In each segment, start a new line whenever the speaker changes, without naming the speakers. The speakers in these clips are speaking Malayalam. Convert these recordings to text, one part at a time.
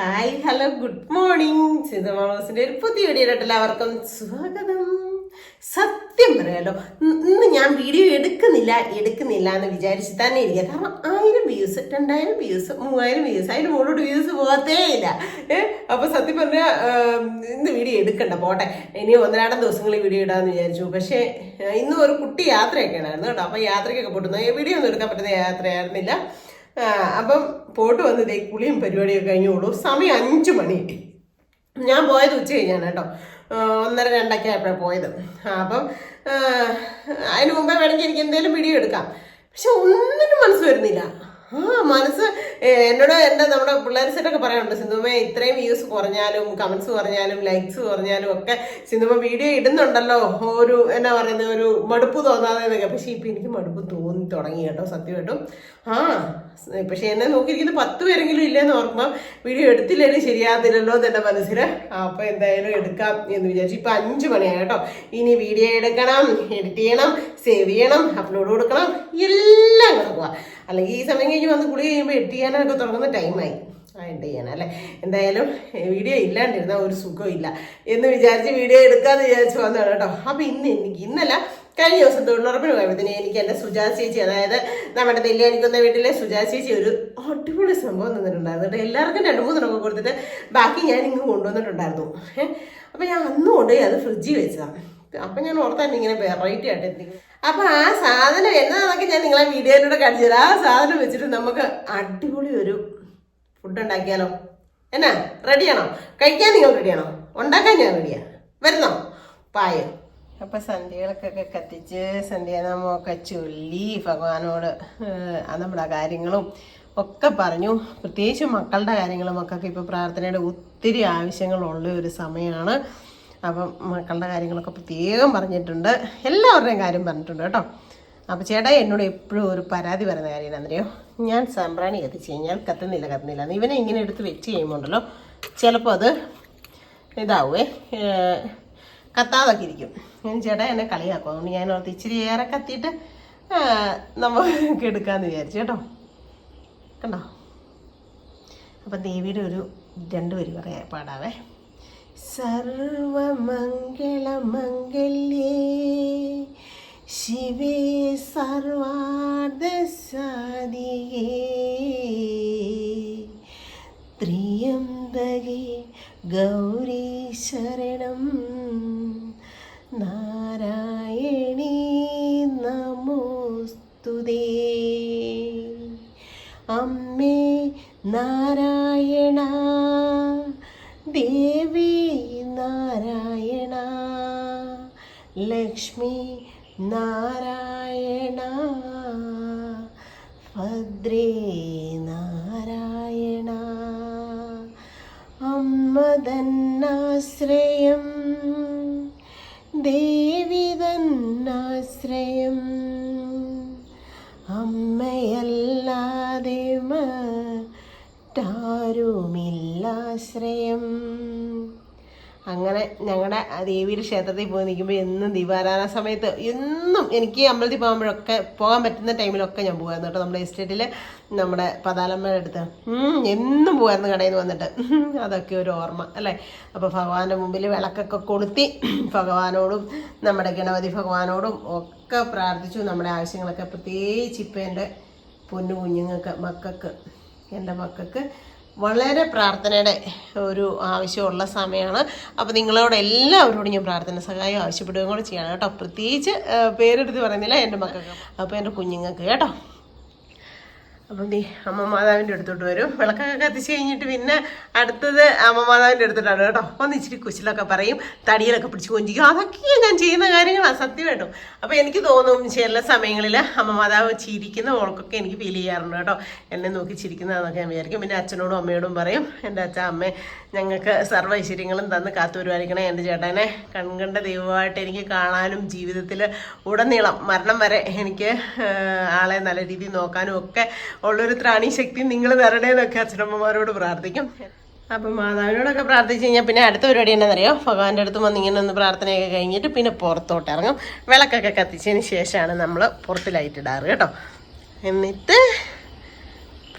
Hi hello good morning. സിന്ധമാസിന്റെ ഒരു പുതിയ വീഡിയോയിലോട്ട് എല്ലാവർക്കും സ്വാഗതം. സത്യം പറയാലോ ഇന്ന് ഞാൻ വീഡിയോ എടുക്കുന്നില്ല എടുക്കുന്നില്ല എന്ന് വിചാരിച്ച് തന്നെ ഇരിക്കുക. കാരണം ആയിരം വ്യൂസ് രണ്ടായിരം വ്യൂസ് മൂവായിരം വ്യൂസ് അതിന് മുകളിലോട്ട് വ്യൂസ് പോകത്തേ ഇല്ല. ഏഹ് അപ്പൊ സത്യം പറഞ്ഞാൽ ഇന്ന് വീഡിയോ എടുക്കണ്ട പോട്ടെ. ഇനി ഒന്നരാടം ദിവസങ്ങളിൽ വീഡിയോ ഇടാന്ന് വിചാരിച്ചു. പക്ഷേ ഇന്നും ഒരു കുട്ടി യാത്രയൊക്കെ ഉണ്ടായിരുന്നു കേട്ടോ. അപ്പൊ യാത്രയ്ക്കൊക്കെ പൊട്ടുന്നു വീഡിയോ ഒന്നും എടുക്കാൻ പറ്റുന്ന യാത്രയായിരുന്നില്ല. അപ്പം പോട്ട് വന്നതേ ദേ കുളിയും പരിപാടിയൊക്കെ കഴിഞ്ഞോളൂ സമയം അഞ്ച് മണി. ഞാൻ പോയത് ഉച്ച കഴിഞ്ഞാണ് കേട്ടോ. ഒന്നര രണ്ടൊക്കെ ആയപ്പോഴാണ് പോയത്. അപ്പം അതിന് മുമ്പേ വേണമെങ്കിൽ എനിക്ക് എന്തെങ്കിലും വീഡിയോ എടുക്കാം. പക്ഷെ ഒന്നിനും മനസ്സ് വരുന്നില്ല. ആ മനസ്സ് എന്നോട് എന്റെ നമ്മുടെ പിള്ളേർ സെറ്റൊക്കെ പറയാറുണ്ട് സിന്ധുമേ ഇത്രയും വ്യൂസ് കുറഞ്ഞാലും കമന്റ്സ് കുറഞ്ഞാലും ലൈക്സ് കുറഞ്ഞാലും ഒക്കെ സിന്ധുമ വീഡിയോ ഇടുന്നുണ്ടല്ലോ. ഒരു എന്നാ പറയുന്നത് ഒരു മടുപ്പ് തോന്നാതെ എന്നൊക്കെ. പക്ഷെ ഇപ്പം എനിക്ക് മടുപ്പ് തോന്നി തുടങ്ങി കേട്ടോ സത്യമായിട്ടും. ആ പക്ഷേ എന്നെ നോക്കിയിരിക്കുന്നത് പത്ത് പേരെങ്കിലും ഇല്ലെന്ന് ഓർക്കുമ്പോൾ വീഡിയോ എടുത്തില്ലേ ശരിയാകത്തില്ലല്ലോ എന്ന് മനസ്സിൽ അപ്പോൾ എന്തായാലും എടുക്കാം എന്ന് വിചാരിച്ചു. ഇപ്പൊ അഞ്ച് മണിയാണ് കേട്ടോ. ഇനി വീഡിയോ എടുക്കണം എഡിറ്റ് ചെയ്യണം സേവ് ചെയ്യണം അപ്ലോഡ് കൊടുക്കണം എല്ലാം കിടക്കുക അല്ലെങ്കിൽ ഈ സമയം കഴിഞ്ഞ് വന്ന് കുളി കഴിയുമ്പോൾ എഡിറ്റ് ചെയ്യാനൊക്കെ തുടങ്ങുന്ന ടൈമായി ആ എന്ത് ചെയ്യാൻ അല്ലേ? എന്തായാലും വീഡിയോ ഇല്ലാണ്ടിരുന്ന ഒരു സുഖമില്ല എന്ന് വിചാരിച്ച് വീഡിയോ എടുക്കാന്ന് വിചാരിച്ച് വന്നതാണ് കേട്ടോ. അപ്പം ഇന്ന് എനിക്ക് ഇന്നല്ല കഴിഞ്ഞ ദിവസം തൊഴിലുറപ്പിന് പോയപ്പോഴത്തേന് എനിക്ക് എന്റെ സുജാ ചേച്ചി അതായത് നമ്മുടെ നെല്ലിയാനിക്കുന്ന വീട്ടിലെ സുജാ ചേച്ചി ഒരു അടിപൊളി സംഭവം തന്നിട്ടുണ്ടായിരുന്നു എല്ലാവർക്കും രണ്ട് മൂന്ന് രൂപ കൊടുത്തിട്ട് ബാക്കി ഞാൻ ഇങ്ങ് കൊണ്ടുവന്നിട്ടുണ്ടായിരുന്നു. ഏഹ് അപ്പം ഞാൻ അന്ന് കൊണ്ടുപോയി അത് ഫ്രിഡ്ജിൽ വെച്ചതാണ് അപ്പം ഞാൻ ഓർത്താൻ ഇങ്ങനെ വെറൈറ്റി ആയിട്ട് എന്തെങ്കിലും അപ്പം ആ സാധനം എന്നാന്നൊക്കെ ഞാൻ നിങ്ങളെ വീഡിയോയിലൂടെ കാണിച്ചു തരാം ആ സാധനം വെച്ചിട്ട് നമുക്ക് അടിപൊളി ഒരു ഫുഡ് ഉണ്ടാക്കിയാലോ? എന്നാ റെഡിയാണോ കഴിക്കാൻ നിങ്ങൾ റെഡിയാണോ ഉണ്ടാക്കാൻ ഞാൻ റെഡിയാ വരുന്നോ? പായം. അപ്പൊ സന്ധ്യകളൊക്കെ കത്തിച്ച് സന്ധ്യാനാമൊക്കെ ചൊല്ലി ഭഗവാനോട് നമ്മുടെ കാര്യങ്ങളും ഒക്കെ പറഞ്ഞു. പ്രത്യേകിച്ച് മക്കളുടെ കാര്യങ്ങളും മക്കൾക്ക് ഇപ്പോൾ പ്രാർത്ഥനയുടെ ഒത്തിരി ആവശ്യങ്ങളുള്ള ഒരു സമയമാണ്. അപ്പം മക്കളുടെ കാര്യങ്ങളൊക്കെ പ്രത്യേകം പറഞ്ഞിട്ടുണ്ട്. എല്ലാവരുടെയും കാര്യം പറഞ്ഞിട്ടുണ്ട് കേട്ടോ. അപ്പോൾ ചേട്ടാ എന്നോട് എപ്പോഴും ഒരു പരാതി പറയുന്ന കാര്യം എന്നറിയോ ഞാൻ സാമ്പ്രാണി കത്തിച്ച് കഴിഞ്ഞാൽ കത്തുന്നില്ല കത്തുന്നില്ല ഇവനെ ഇങ്ങനെ എടുത്ത് വെച്ച് കഴിയുമ്പോൾ ഉണ്ടല്ലോ ചിലപ്പോൾ അത് ഇതാവേ കത്താതൊക്കെ ഇരിക്കും. ഞാൻ ചേട്ടാ എന്നെ കളിയാക്കും. അതുകൊണ്ട് ഞാൻ ഓർത്ത് ഇച്ചിരി ഏറെ കത്തിയിട്ട് നമുക്ക് എടുക്കാമെന്ന് വിചാരിച്ചു കേട്ടോ. കണ്ടോ? അപ്പം ദേവിയുടെ ഒരു രണ്ട് വരി പറയാ പാടാവേ. സർവമംഗളമംഗല്യേ. ശിവേ സർവാർദ്ധസാദികേ ത്രിയംബകേ ഗൗരി ശരണം. നാരായണീ നമോസ്തുതേ. അമ്മേ നാരായണ ലക്ഷ്മി നാരായണ. ഭദ്രേ നാരായണ. അമ്മ തന്നാശ്രയം. ദേവി തന്നാശ്രയം. അമ്മയല്ലാതെ മറ്റാരുമില്ലാശ്രയം. അങ്ങനെ ഞങ്ങളുടെ ദേവിയുടെ ക്ഷേത്രത്തിൽ പോയി നിൽക്കുമ്പോൾ എന്നും ദീപാരാധന സമയത്ത് എന്നും എനിക്ക് അമ്പലത്തിൽ പോകുമ്പോഴൊക്കെ പോകാൻ പറ്റുന്ന ടൈമിലൊക്കെ ഞാൻ പോകുമായിരുന്നു കേട്ടോ. നമ്മുടെ എസ്റ്റേറ്റിൽ നമ്മുടെ പതാലമ്മയുടെ അടുത്ത്. എന്നും പോകുമായിരുന്നു കടയിൽ നിന്ന് വന്നിട്ട്. അതൊക്കെ ഒരു ഓർമ്മ അല്ലേ? അപ്പോൾ ഭഗവാന്റെ മുമ്പിൽ വിളക്കൊക്കെ കൊളുത്തി ഭഗവാനോടും നമ്മുടെ ഗണപതി ഭഗവാനോടും ഒക്കെ പ്രാർത്ഥിച്ചു. നമ്മുടെ ആവശ്യങ്ങളൊക്കെ പ്രത്യേകിച്ച് ഇപ്പം എന്റെ പൊന്നു കുഞ്ഞുങ്ങൾക്ക് മക്കൾക്ക് എന്റെ മക്കൾക്ക് വളരെ പ്രാർത്ഥനയുടെ ഒരു ആവശ്യമുള്ള സമയമാണ്. അപ്പോൾ നിങ്ങളോട് എല്ലാവരോടും ഞാൻ പ്രാർത്ഥന സഹായം ആവശ്യപ്പെടുകയും കൂടെ ചെയ്യണം കേട്ടോ. പ്രത്യേകിച്ച് പേരെടുത്ത് പറയുന്നില്ല എന്റെ മക്കൾക്ക്. അപ്പോൾ എന്റെ കുഞ്ഞുങ്ങൾക്ക് കേട്ടോ. അപ്പം നീ അമ്മ മാതാവിന്റെ അടുത്തോട്ട് വരും. വിളക്കൊക്കെ കത്തിച്ച് കഴിഞ്ഞിട്ട് പിന്നെ അടുത്തത് അമ്മ മാതാവിന്റെ അടുത്തോട്ടാണ് കേട്ടോ. ഒന്ന് ഇച്ചിരി കുശലൊക്കെ പറയും തടിയിലൊക്കെ പിടിച്ച് കൊഞ്ചിക്കും. അതൊക്കെ ഞാൻ ചെയ്യുന്ന കാര്യങ്ങളാണ് സത്യം കേട്ടോ. അപ്പോൾ എനിക്ക് തോന്നും ചില സമയങ്ങളിൽ അമ്മ മാതാവ് ചിരിക്കുന്ന ഓൾക്കൊക്കെ എനിക്ക് ഫീൽ ചെയ്യാറുണ്ട് കേട്ടോ. എന്നെ നോക്കി ചിരിക്കുന്നതെന്നൊക്കെ ഞാൻ വിചാരിക്കും. പിന്നെ അച്ഛനോടും അമ്മയോടും പറയും എന്റെ അച്ഛൻ അമ്മ ഞങ്ങൾക്ക് സർവ ഐശ്വര്യങ്ങളും തന്ന് കാത്തുപരിപാലിക്കണേ. എന്റെ ചേട്ടനെ കൺകണ്ട ദൈവമായിട്ട് എനിക്ക് കാണാനും ജീവിതത്തിൽ ഉടനീളം മരണം വരെ എനിക്ക് ആളെ നല്ല രീതിയിൽ നോക്കാനും ഒക്കെ ഉള്ളൊരു ത്രാണി ശക്തി നിങ്ങൾ തരണേന്നൊക്കെ അച്ഛനമ്മമാരോട് പ്രാർത്ഥിക്കും. അപ്പം മാതാവിനോടൊക്കെ പ്രാർത്ഥിച്ച് കഴിഞ്ഞാൽ പിന്നെ അടുത്ത പരിപാടി എന്താണെന്നറിയോ? ഭഗവാന്റെ അടുത്ത് വന്ന് ഇങ്ങനെ ഒന്ന് പ്രാർത്ഥനയൊക്കെ കഴിഞ്ഞിട്ട് പിന്നെ പുറത്തോട്ട് ഇറങ്ങും. വിളക്കൊക്കെ കത്തിച്ചതിന് ശേഷമാണ് നമ്മൾ പുറത്ത് ലൈറ്റ് ഇടാറ് കേട്ടോ. എന്നിട്ട്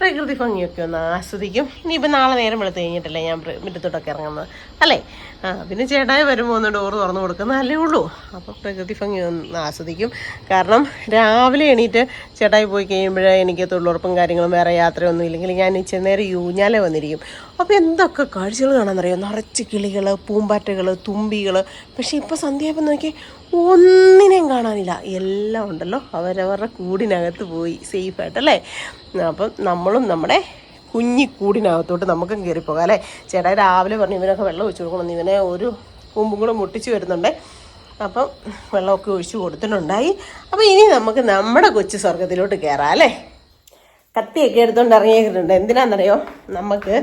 പ്രകൃതി ഭംഗിയൊക്കെ ഒന്ന് ആസ്വദിക്കും. ഇനിയിപ്പോൾ നാളെ നേരം വെളുത്ത് കഴിഞ്ഞിട്ടല്ലേ ഞാൻ മുറ്റത്തോട്ടൊക്കെ ഇറങ്ങുന്നത്. അല്ലേ? ആ പിന്നെ ചേട്ടായി വരുമ്പോൾ ഒന്ന് ഡോറ് തുറന്നു കൊടുക്കുന്നതല്ലേ ഉള്ളൂ. അപ്പോൾ പ്രകൃതി ഭംഗി ഒന്ന് ആസ്വദിക്കും. കാരണം രാവിലെ എണീറ്റ് ചേട്ടായി പോയി കഴിയുമ്പോഴേ എനിക്ക് തൊഴിലുറപ്പും കാര്യങ്ങളും വേറെ യാത്രയൊന്നും ഇല്ലെങ്കിൽ ഞാൻ ഇച്ചിരി നേരം യൂഞ്ഞാലെ വന്നിരിക്കും. അപ്പോൾ എന്തൊക്കെ കാഴ്ചകൾ കാണാമെന്നറിയാം നിറച്ച് കിളികൾ പൂമ്പാറ്റകൾ തുമ്പികൾ പക്ഷേ ഇപ്പോൾ സന്ധ്യയായപ്പോൾ നോക്കി ഒന്നിനെയും കാണാനില്ല. എല്ലാം ഉണ്ടല്ലോ. അവരവരുടെ കൂടിനകത്ത് പോയി സേഫായിട്ടല്ലേ അപ്പം നമ്മളും നമ്മുടെ കുഞ്ഞി കൂടിനകത്തോട്ട് നമുക്കും കയറിപ്പോകാം അല്ലേ? ചേട്ടാ രാവിലെ പറഞ്ഞു ഇവനൊക്കെ വെള്ളം ഒഴിച്ചു കൊടുക്കണം ഇവനെ ഒരു കൊമ്പും കൂടെ മുട്ടിച്ച് വരുന്നുണ്ട്. അപ്പം വെള്ളമൊക്കെ ഒഴിച്ചു കൊടുത്തിട്ടുണ്ടായി. അപ്പം ഇനി നമുക്ക് നമ്മുടെ കൊച്ചു സ്വർഗത്തിലോട്ട് കയറാം അല്ലേ? കത്തിയൊക്കെ എടുത്തുകൊണ്ട് ഇറങ്ങിയിട്ടുണ്ട് എന്തിനാണെന്നറിയോ നമുക്ക്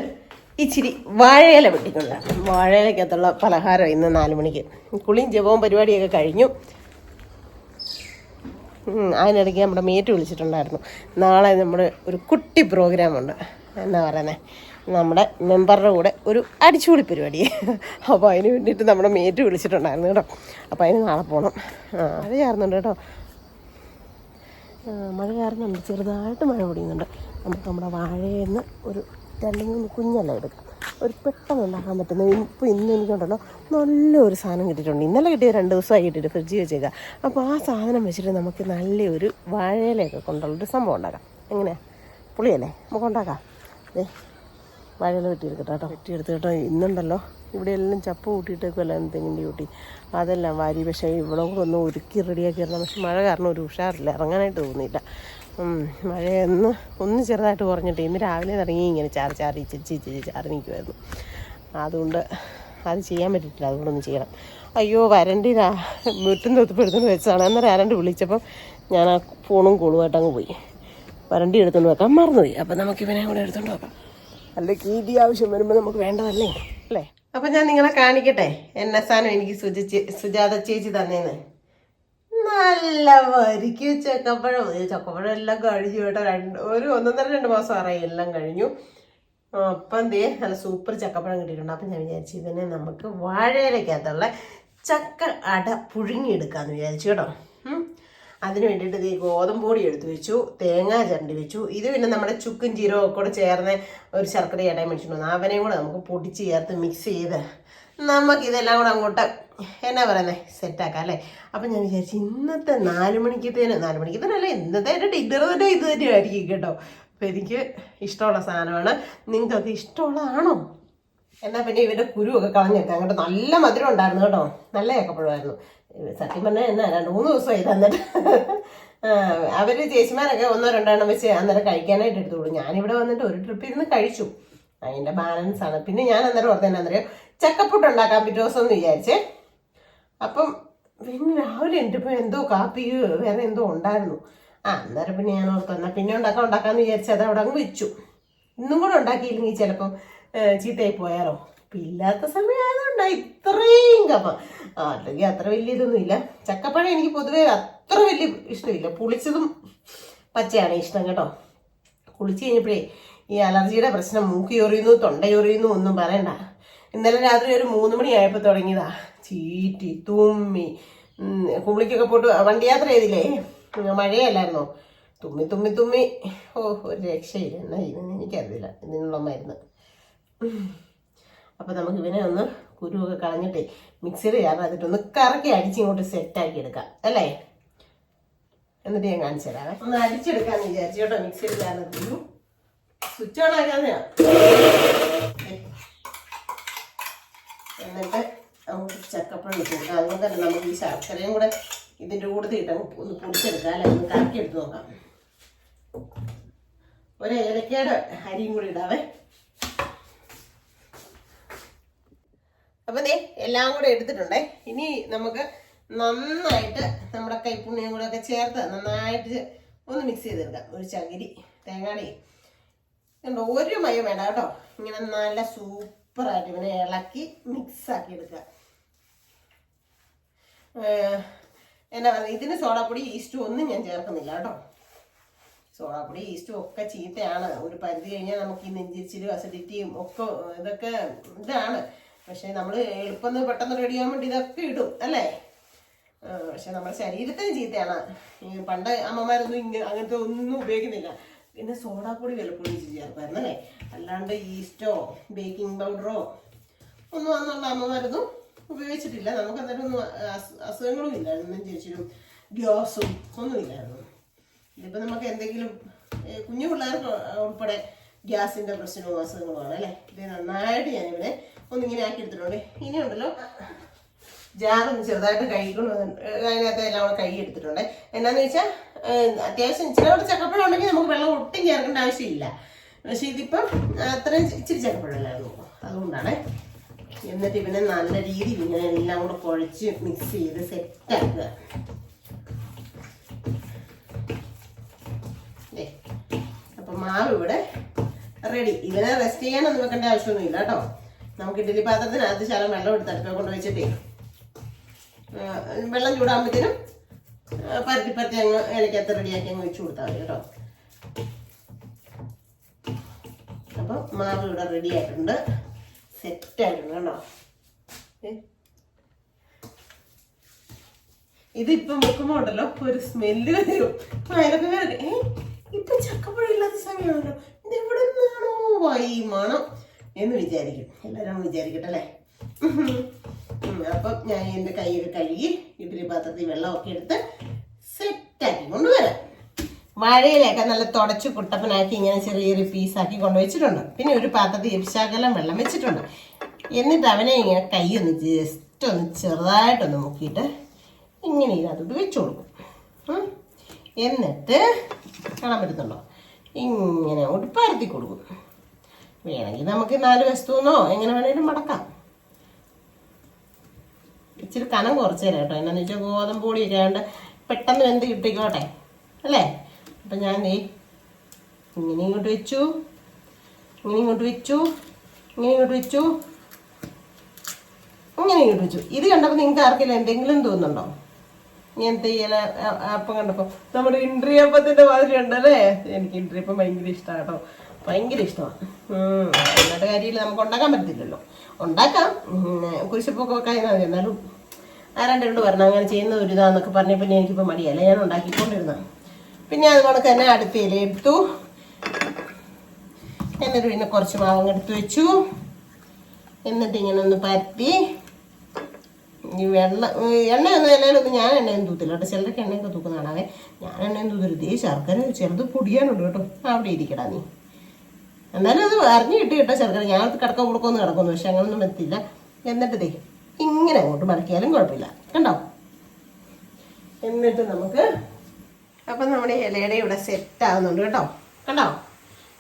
ഇച്ചിരി വാഴയില വെട്ടിക്കൊണ്ട് വാഴയിലക്കകത്തുള്ള പലഹാരം ഇന്ന് നാല് മണിക്ക്. കുളിയും ജപവും പരിപാടിയൊക്കെ കഴിഞ്ഞു. അതിനിടയ്ക്ക് നമ്മുടെ മീറ്റ് വിളിച്ചിട്ടുണ്ടായിരുന്നു. നാളെ നമ്മുടെ ഒരു കുട്ടി പ്രോഗ്രാമുണ്ട് എന്നാ പറയുന്നത് നമ്മുടെ മെമ്പറുടെ കൂടെ ഒരു അടിച്ചുപൊളി പരിപാടി. അപ്പോൾ അതിന് വേണ്ടിയിട്ട് നമ്മുടെ മേറ്റ് വിളിച്ചിട്ടുണ്ടായിരുന്നു കേട്ടോ. അപ്പോൾ അതിന് നാളെ പോകണം അത് ചേർന്നുണ്ട് കേട്ടോ. മഴ കാരണം ചെറുതായിട്ട് മഴ പൊടിയുന്നുണ്ട്. നമുക്ക് നമ്മുടെ വാഴയിൽ നിന്ന് ഒരു രണ്ട് മൂന്ന് കുഞ്ഞല്ല എടുക്കാം. ഒരു പെട്ടെന്ന് ഉണ്ടാക്കാൻ പറ്റുന്ന ഇപ്പോൾ ഇന്ന് എനിക്കുണ്ടല്ലോ നല്ലൊരു സാധനം കിട്ടിയിട്ടുണ്ട്. ഇന്നലെ കിട്ടിയ രണ്ട് ദിവസമായി കിട്ടിയിട്ട് ഫ്രിഡ്ജിൽ വെച്ചേക്കാം. അപ്പോൾ ആ സാധനം വെച്ചിട്ട് നമുക്ക് നല്ലൊരു വാഴയിലൊക്കെ കൊണ്ടുള്ളൊരു സംഭവം ഉണ്ടാക്കാം. എങ്ങനെയാ? പുളിയല്ലേ? നമുക്ക് ഉണ്ടാക്കാം. അതെ വാഴയില വെട്ടിയെടുക്കട്ടെ കേട്ടോ. വെട്ടിയെടുത്ത് കേട്ടോ. ഇന്നുണ്ടല്ലോ. ഇവിടെ എല്ലാം ചപ്പ് കൂട്ടിയിട്ടേക്കുമല്ലോ എന്തെങ്കിലും കൂട്ടി അതെല്ലാം വാരി പക്ഷേ ഇവിടെ കൂടെ ഒന്ന് ഒരുക്കി റെഡിയാക്കി ഇടണം പക്ഷെ മഴ കാരണം ഒരു ഉഷാറില്ല. ഇറങ്ങാനായിട്ട് തോന്നിയില്ല. മഴയൊന്ന് ഒന്ന് ചെറുതായിട്ട് കുറഞ്ഞിട്ട് ഇന്ന് രാവിലെ ഇറങ്ങി ഇങ്ങനെ ചാറി ചാറി ഇച്ചിരി ഇച്ചിരി ചാറി നിൽക്കുമായിരുന്നു അതുകൊണ്ട് അത് ചെയ്യാൻ പറ്റിയിട്ടില്ല അതുകൊണ്ടൊന്ന് ചെയ്യണം. അയ്യോ വരണ്ടി മുറ്റും തൊത്തിപ്പെടുത്തുകൊണ്ട് വെച്ചതാണ്. അന്നേരം ആരണ്ട് വിളിച്ചപ്പം ഞാൻ ആ ഫോണും കോളുമായിട്ട് അങ്ങ് പോയി. വരണ്ടി എടുത്തുകൊണ്ട് വെക്കാൻ മറന്നുപോയി. അപ്പം നമുക്ക് ഇവനെ കൂടെ എടുത്തുകൊണ്ട് വെക്കാം. അല്ലെങ്കിൽ കീടി ആവശ്യം വരുമ്പോൾ നമുക്ക് വേണ്ടതല്ലേ? അല്ലേ? അപ്പം ഞാൻ നിങ്ങളെ കാണിക്കട്ടെ? എന്നെ സാധനം എനിക്ക് സുജ സുജാത ചേച്ചി തന്നേന്ന്. നല്ല വരിക്ക് ചക്കപ്പഴം. ചക്കപ്പഴം എല്ലാം കഴിഞ്ഞു കേട്ടോ. രണ്ട് ഒരു ഒന്നൊന്നര രണ്ട് മാസം ആറായി. എല്ലാം കഴിഞ്ഞു. അപ്പം എന്തേ നല്ല സൂപ്പർ ചക്കപ്പഴം കിട്ടിയിട്ടുണ്ട്. അപ്പം ഞാൻ വിചാരിച്ചു ഇതിനെ നമുക്ക് വാഴയിലക്കകത്തുള്ള ചക്ക അട പുഴുങ്ങിയെടുക്കാമെന്ന് വിചാരിച്ചു കേട്ടോ. അതിന് വേണ്ടിയിട്ട് ഈ ഗോതമ്പ് പൊടി എടുത്തു വെച്ചു. തേങ്ങ ചരണ്ടി വെച്ചു. ഇത് പിന്നെ നമ്മുടെ ചുക്കും ജീരവും ഒക്കെ കൂടെ ചേർന്ന് ഒരു ശർക്കര ഇടയും മേടിച്ചിട്ടുണ്ട് അവനെയും കൂടെ നമുക്ക് പൊടിച്ച് ചേർത്ത് മിക്സ് ചെയ്ത് നമുക്ക് ഇതെല്ലാം കൂടെ അങ്ങോട്ട് എന്നാ പറയുന്നത് സെറ്റാക്കാം അല്ലേ? അപ്പം ഞാൻ വിചാരിച്ചു ഇന്നത്തെ നാല് മണിക്കത്തേന് നാല് മണിക്കത്തേനല്ല ഇന്നത്തെ എന്റെ ഡിന്നർ തന്നെ ഇത് തന്നെ ആയിരിക്കും കേട്ടോ. അപ്പം എനിക്ക് ഇഷ്ടമുള്ള സാധനമാണ്. നിങ്ങൾക്കത് ഇഷ്ടമുള്ളതാണോ? എന്നാൽ പിന്നെ ഇവരുടെ കുരുവൊക്കെ കളഞ്ഞേക്കാം അങ്ങോട്ട് നല്ല മധുരം ഉണ്ടായിരുന്നു കേട്ടോ. നല്ല ഏക്കപ്പഴമായിരുന്നു സത്യം പറഞ്ഞാൽ എന്നാ രണ്ട് മൂന്ന് ദിവസമായി തന്നിട്ട്. അവർ ചേച്ചിമാരൊക്കെ ഒന്നോ രണ്ടെണ്ണം വെച്ച് അന്നേരം കഴിക്കാനായിട്ട് എടുത്തോളൂ ഞാനിവിടെ വന്നിട്ട് ഒരു ട്രിപ്പ് ഇരുന്ന് കഴിച്ചു. അതിന്റെ ബാലൻസ് ആണ്. പിന്നെ ഞാൻ അന്നേരം ഓർത്തേനെ അന്നേരം ചക്കപ്പുട്ട് ഉണ്ടാക്കാൻ പിറ്റേ എന്ന് വിചാരിച്ചേ. അപ്പം പിന്നെ രാവിലെ എന്റെ ഇപ്പോൾ എന്തോ കാപ്പി വേറെ എന്തോ ഉണ്ടായിരുന്നു. ആ അന്നേരം പിന്നെ ഞാൻ ഓർത്തു എന്നാൽ പിന്നെ ഉണ്ടാക്കാൻ ഉണ്ടാക്കാന്ന് വിചാരിച്ചു അത് അവിടെ അങ്ങ് വെച്ചു. ഇന്നും കൂടെ ഉണ്ടാക്കിയില്ലെങ്കിൽ ചിലപ്പം ചീത്തയായി പോയാലോ. ഇല്ലാത്ത സമയമായതുകൊണ്ടാ ഇത്രയും കപ്പ അല്ലെങ്കിൽ അത്ര വലിയ ഇതൊന്നും ഇല്ല. ചക്കപ്പഴം എനിക്ക് പൊതുവേ അത്ര വലിയ ഇഷ്ടമില്ല. പുളിച്ചതും പച്ചയാണ് ഇഷ്ടം കേട്ടോ. കുളിച്ച് കഴിഞ്ഞപ്പോഴേ ഈ അലർജിയുടെ പ്രശ്നം മൂക്ക് ചൊറിയുന്നു തൊണ്ടയൊറിയുന്നു ഒന്നും പറയണ്ട. ഇന്നലെ രാത്രി ഒരു മൂന്ന് മണിയായപ്പോൾ തുടങ്ങിയതാ. ചീറ്റി തുമ്മി കുളിക്കൊക്കെ പോട്ട് വണ്ടി യാത്ര ചെയ്തില്ലേ? മഴയല്ലായിരുന്നോ? തുമ്മി തുമ്മി തുമ്മി. ഓ ഒരു രക്ഷയില്ല. എന്നാ ഇവന് എനിക്കറിയില്ല. ഇതിനുള്ള മരുന്ന് അപ്പം നമുക്ക് ഇവനെ ഒന്ന് കുരുവൊക്കെ കളഞ്ഞിട്ട് മിക്സിയിൽ ചേർന്നിട്ട് ഒന്ന് കറക്കി അടിച്ചിങ്ങോട്ട് സെറ്റ് സെറ്റാക്കി എടുക്കാം. അല്ലേ? എന്നിട്ട് ഞാൻ കാണിച്ചു തരാം ഒന്ന് അടിച്ചെടുക്കാന്ന് വിചാരിച്ചു കേട്ടോ മിക്സിയിൽ ചേർന്ന് സ്വിച്ച് ഓൺ ആക്കാതെയാ. എന്നിട്ട് നമുക്ക് ചക്കപ്പഴം കൊടുക്കാം. അതുകൊണ്ട് തന്നെ നമുക്ക് ഈ ശർക്കരയും കൂടെ ഇതിന്റെ കൂടെ ഇട്ടാൽ ഒന്ന് പൊടിച്ചെടുക്കാം അല്ലെ? ഒന്ന് കറക്കിയെടുത്ത് നോക്കാം. ഒരു ഏലക്കയുടെ അരിയും കൂടി ഇടാവേ. അപ്പം ദേ എല്ലാം കൂടെ എടുത്തിട്ടുണ്ടേ. ഇനി നമുക്ക് നന്നായിട്ട് നമ്മുടെ കൈപ്പുണ്യം കൂടെ ഒക്കെ ചേർത്ത് നന്നായിട്ട് ഒന്ന് മിക്സ് ചെയ്തെടുക്കാം. ഒരു ചകിരി തേങ്ങാടി കണ്ടോ ഒരു മയം വേണ്ട കേട്ടോ. ഇങ്ങനെ നല്ല സൂപ്പറായിട്ട് ഇവനെ ഇളക്കി മിക്സ് ആക്കി എടുക്കുക. എന്നാ ഇതിന് സോഡാപ്പൊടി ഈസ്റ്റും ഒന്നും ഞാൻ ചേർക്കുന്നില്ല കേട്ടോ. സോഡാപ്പൊടി ഈസ്റ്റും ഒക്കെ ചീത്തയാണ്. ഒരു പരിധി കഴിഞ്ഞാൽ നമുക്ക് ഈ നെഞ്ചിരിച്ചിലും അസിഡിറ്റിയും ഒക്കെ ഇതൊക്കെ ഇതാണ്. പക്ഷെ നമ്മൾ എളുപ്പം പെട്ടെന്ന് റെഡി ആകാൻ വേണ്ടി ഇതൊക്കെ ഇടും അല്ലേ? പക്ഷെ നമ്മുടെ ശരീരത്തിന് ചീത്തയാണ്. പണ്ട് അമ്മമാരൊന്നും ഇങ്ങനെ അങ്ങനത്തെ ഒന്നും ഉപയോഗിക്കുന്നില്ല. പിന്നെ സോഡാപ്പൊടി വിലപ്പൊടി ചേർക്കുമായിരുന്നു അല്ലേ? അല്ലാണ്ട് ഈസ്റ്റോ ബേക്കിംഗ് പൗഡറോ ഒന്നും അന്നുള്ള അമ്മമാരൊന്നും ഉപയോഗിച്ചിട്ടില്ല. നമുക്ക് അന്നേരം ഒന്നും അസു- അസുഖങ്ങളും ഇല്ലായിരുന്നു. നെഞ്ചിരിച്ചിലും ഗ്യാസും ഒന്നും ഇല്ലായിരുന്നു. ഇതിപ്പോൾ നമുക്ക് എന്തെങ്കിലും കുഞ്ഞു പിള്ളേർക്ക് ഉൾപ്പെടെ ഗ്യാസിന്റെ പ്രശ്നവും അസുഖങ്ങളുമാണ് അല്ലേ? ഇത് നന്നായിട്ട് ഞാനിവിടെ ഒന്നിങ്ങനെ ആക്കി എടുത്തിട്ടുണ്ട് ഇനിയുണ്ടല്ലോ ജാറൊന്ന് ചെറുതായിട്ട് വന്നിട്ട് അതിനകത്ത് എല്ലാം കൂടെ കൈ എടുത്തിട്ടുണ്ട്. എന്നാന്ന് വെച്ചാൽ അത്യാവശ്യം ഇച്ചിരി കൂടെ ഉണ്ടെങ്കിൽ നമുക്ക് വെള്ളം ഒട്ടും ചേർക്കേണ്ട ആവശ്യമില്ല. പക്ഷേ ഇതിപ്പം അത്രയും ഇച്ചിരി ചക്കപ്പഴമല്ലായിരുന്നു അതുകൊണ്ടാണ് എന്നിട്ട് ഇവനെ നല്ല രീതിയിൽ ഇങ്ങനെ എല്ലാം കൂടെ കുഴച്ച് മിക്സ് ചെയ്ത് സെറ്റാക്കുക. അപ്പൊ മാവ് ഇവിടെ റെഡി ഇവനെ റെസ്റ്റ് ചെയ്യാനൊന്നും വെക്കേണ്ട ആവശ്യമൊന്നുമില്ല കേട്ടോ. നമുക്ക് ഇഡ്ഡലി പാത്രത്തിനകത്ത് ശകലം വെള്ളം എടുത്ത് അടുപ്പ കൊണ്ടുവച്ചിട്ടേ. വെള്ളം ചൂടാകുമ്പോഴത്തേനും പരത്തി പരത്തി അങ്ങ് ഇലക്കകത്ത് റെഡിയാക്കി അങ്ങ് വെച്ച് കൊടുത്താൽ മതി കേട്ടോ. അപ്പോൾ മാവ് ഇവിടെ റെഡി ആയിട്ടുണ്ട്. സെറ്റ് ആയിട്ടുണ്ട് കേട്ടോ. ഇതിപ്പം വെക്കുമ്പോൾ ഉണ്ടല്ലോ ഒരു സ്മെല്ല് വരും. അതിലൊക്കെ വേറെ ഏ? ഇപ്പൊ ചക്കപ്പഴം ഇല്ലാത്ത സമയമാണല്ലോ. ഇത് എവിടെ നിന്നാണോ ഈ മണം? എന്ന് വിചാരിക്കും. എല്ലാവരും വിചാരിക്കട്ടെ അല്ലേ? അപ്പം ഞാൻ എന്റെ കൈയൊക്കെ കഴുകി ഇഡ്ഡലി പാത്രത്തിൽ വെള്ളമൊക്കെ എടുത്ത് സെറ്റാക്കി കൊണ്ടുവരാം. വാഴയിലൊക്കെ നല്ല തുടച്ച് കുട്ടപ്പനാക്കി ഇങ്ങനെ ചെറിയ ചെറിയ പീസാക്കി കൊണ്ടുവച്ചിട്ടുണ്ട്. പിന്നെ ഒരു പാത്രത്തിൽ ഇപ്ശാകലം വെള്ളം വെച്ചിട്ടുണ്ട്. എന്നിട്ട് അവനെ ഇങ്ങനെ കൈ ഒന്ന് ജസ്റ്റ് ഒന്ന് ചെറുതായിട്ടൊന്ന് മുക്കിയിട്ട് ഇങ്ങനെ ഇതിനകത്തോട്ട് വെച്ചു കൊടുക്കും. എന്നിട്ട് കാണാൻ പറ്റുന്നുണ്ടോ ഇങ്ങനെ അങ്ങോട്ട് പരത്തി കൊടുക്കും. വേണമെങ്കിൽ നമുക്ക് നാല് വസ്തുവെന്നോ എങ്ങനെ വേണേലും മടക്കാം. ഇച്ചിരി കനം കുറച്ച് തരാം കേട്ടോ. എന്നാന്ന് വെച്ചാൽ ഗോതമ്പ് പൊടി ഇല്ലാണ്ട് പെട്ടെന്ന് വെന്ത് കിട്ടിക്കോട്ടെ. അല്ലേ? അപ്പം ഞാൻ ഈ ഇങ്ങനെ ഇങ്ങോട്ട് വെച്ചു. ഇങ്ങനെ ഇങ്ങോട്ട് വെച്ചു. ഇങ്ങനെ ഇങ്ങോട്ട് വെച്ചു. ഇങ്ങനെ ഇങ്ങോട്ട് വെച്ചു. ഇത് കണ്ടപ്പോൾ നിങ്ങൾക്ക് ആർക്കില്ല എന്തെങ്കിലും തോന്നുന്നുണ്ടോ? ഇങ്ങനത്തെ ഇല അപ്പം കണ്ടപ്പോൾ നമ്മുടെ ഇൻട്രിയപ്പത്തിന്റെ മാതിരി ഉണ്ടല്ലേ? എനിക്ക് ഇൻട്രിയപ്പം ഭയങ്കര ഇഷ്ടമാണ് കേട്ടോ. ഭയങ്കര ഇഷ്ടമാണ് അങ്ങനത്തെ കാര്യമില്ല. നമുക്ക് ഉണ്ടാക്കാൻ പറ്റത്തില്ലല്ലോ. ഉണ്ടാക്കാം. കുരിശപ്പൊക്കെ മതി. എന്നാലും ആരാണ്ട് കൊണ്ട് പറഞ്ഞു അങ്ങനെ ചെയ്യുന്ന ഒരു ഇതാന്നൊക്കെ പറഞ്ഞ പിന്നെ എനിക്കിപ്പോൾ മടിയല്ല? ഞാൻ ഉണ്ടാക്കിക്കൊണ്ടിരുന്ന. പിന്നെ അതുകൊണ്ട് തന്നെ അടുത്ത ഇല എടുത്തു എന്നിട്ട് പിന്നെ കുറച്ച് മാവങ്ങ എടുത്ത് വെച്ചു. എന്നിട്ട് ഇങ്ങനെ ഒന്ന് പരത്തി. ഈ വെള്ളം എണ്ണയൊന്നും എല്ലാവരും ഞാൻ എണ്ണയും തൂത്തില്ല കേട്ടോ. ചിലരൊക്കെ എണ്ണയൊക്കെ തൂക്കുന്നതാണ് തൂക്കുന്നതാണേ ഞാൻ എണ്ണയും തൂത്തരുത് ശർക്കര ചെറുത് പൊടിയാനുണ്ട് കേട്ടോ. അവിടെ ഇരിക്കടാ നീ. എന്നാലും അത് അറിഞ്ഞു കിട്ടി കേട്ടോ ചെറുക്കൻ ഞാൻ കിടക്കാൻ കൊടുക്കുമെന്ന് കിടക്കുന്നു. പക്ഷെ അങ്ങനൊന്നും എത്തില്ല എന്നിട്ട് ദേ ഇങ്ങനെ അങ്ങോട്ട് മടക്കിയാലും കുഴപ്പമില്ല. കണ്ടോ? എന്നിട്ട് നമുക്ക് അപ്പം നമ്മുടെ ഇലയുടെ ഇവിടെ സെറ്റ് ആകുന്നുണ്ട് കേട്ടോ. കണ്ടോ?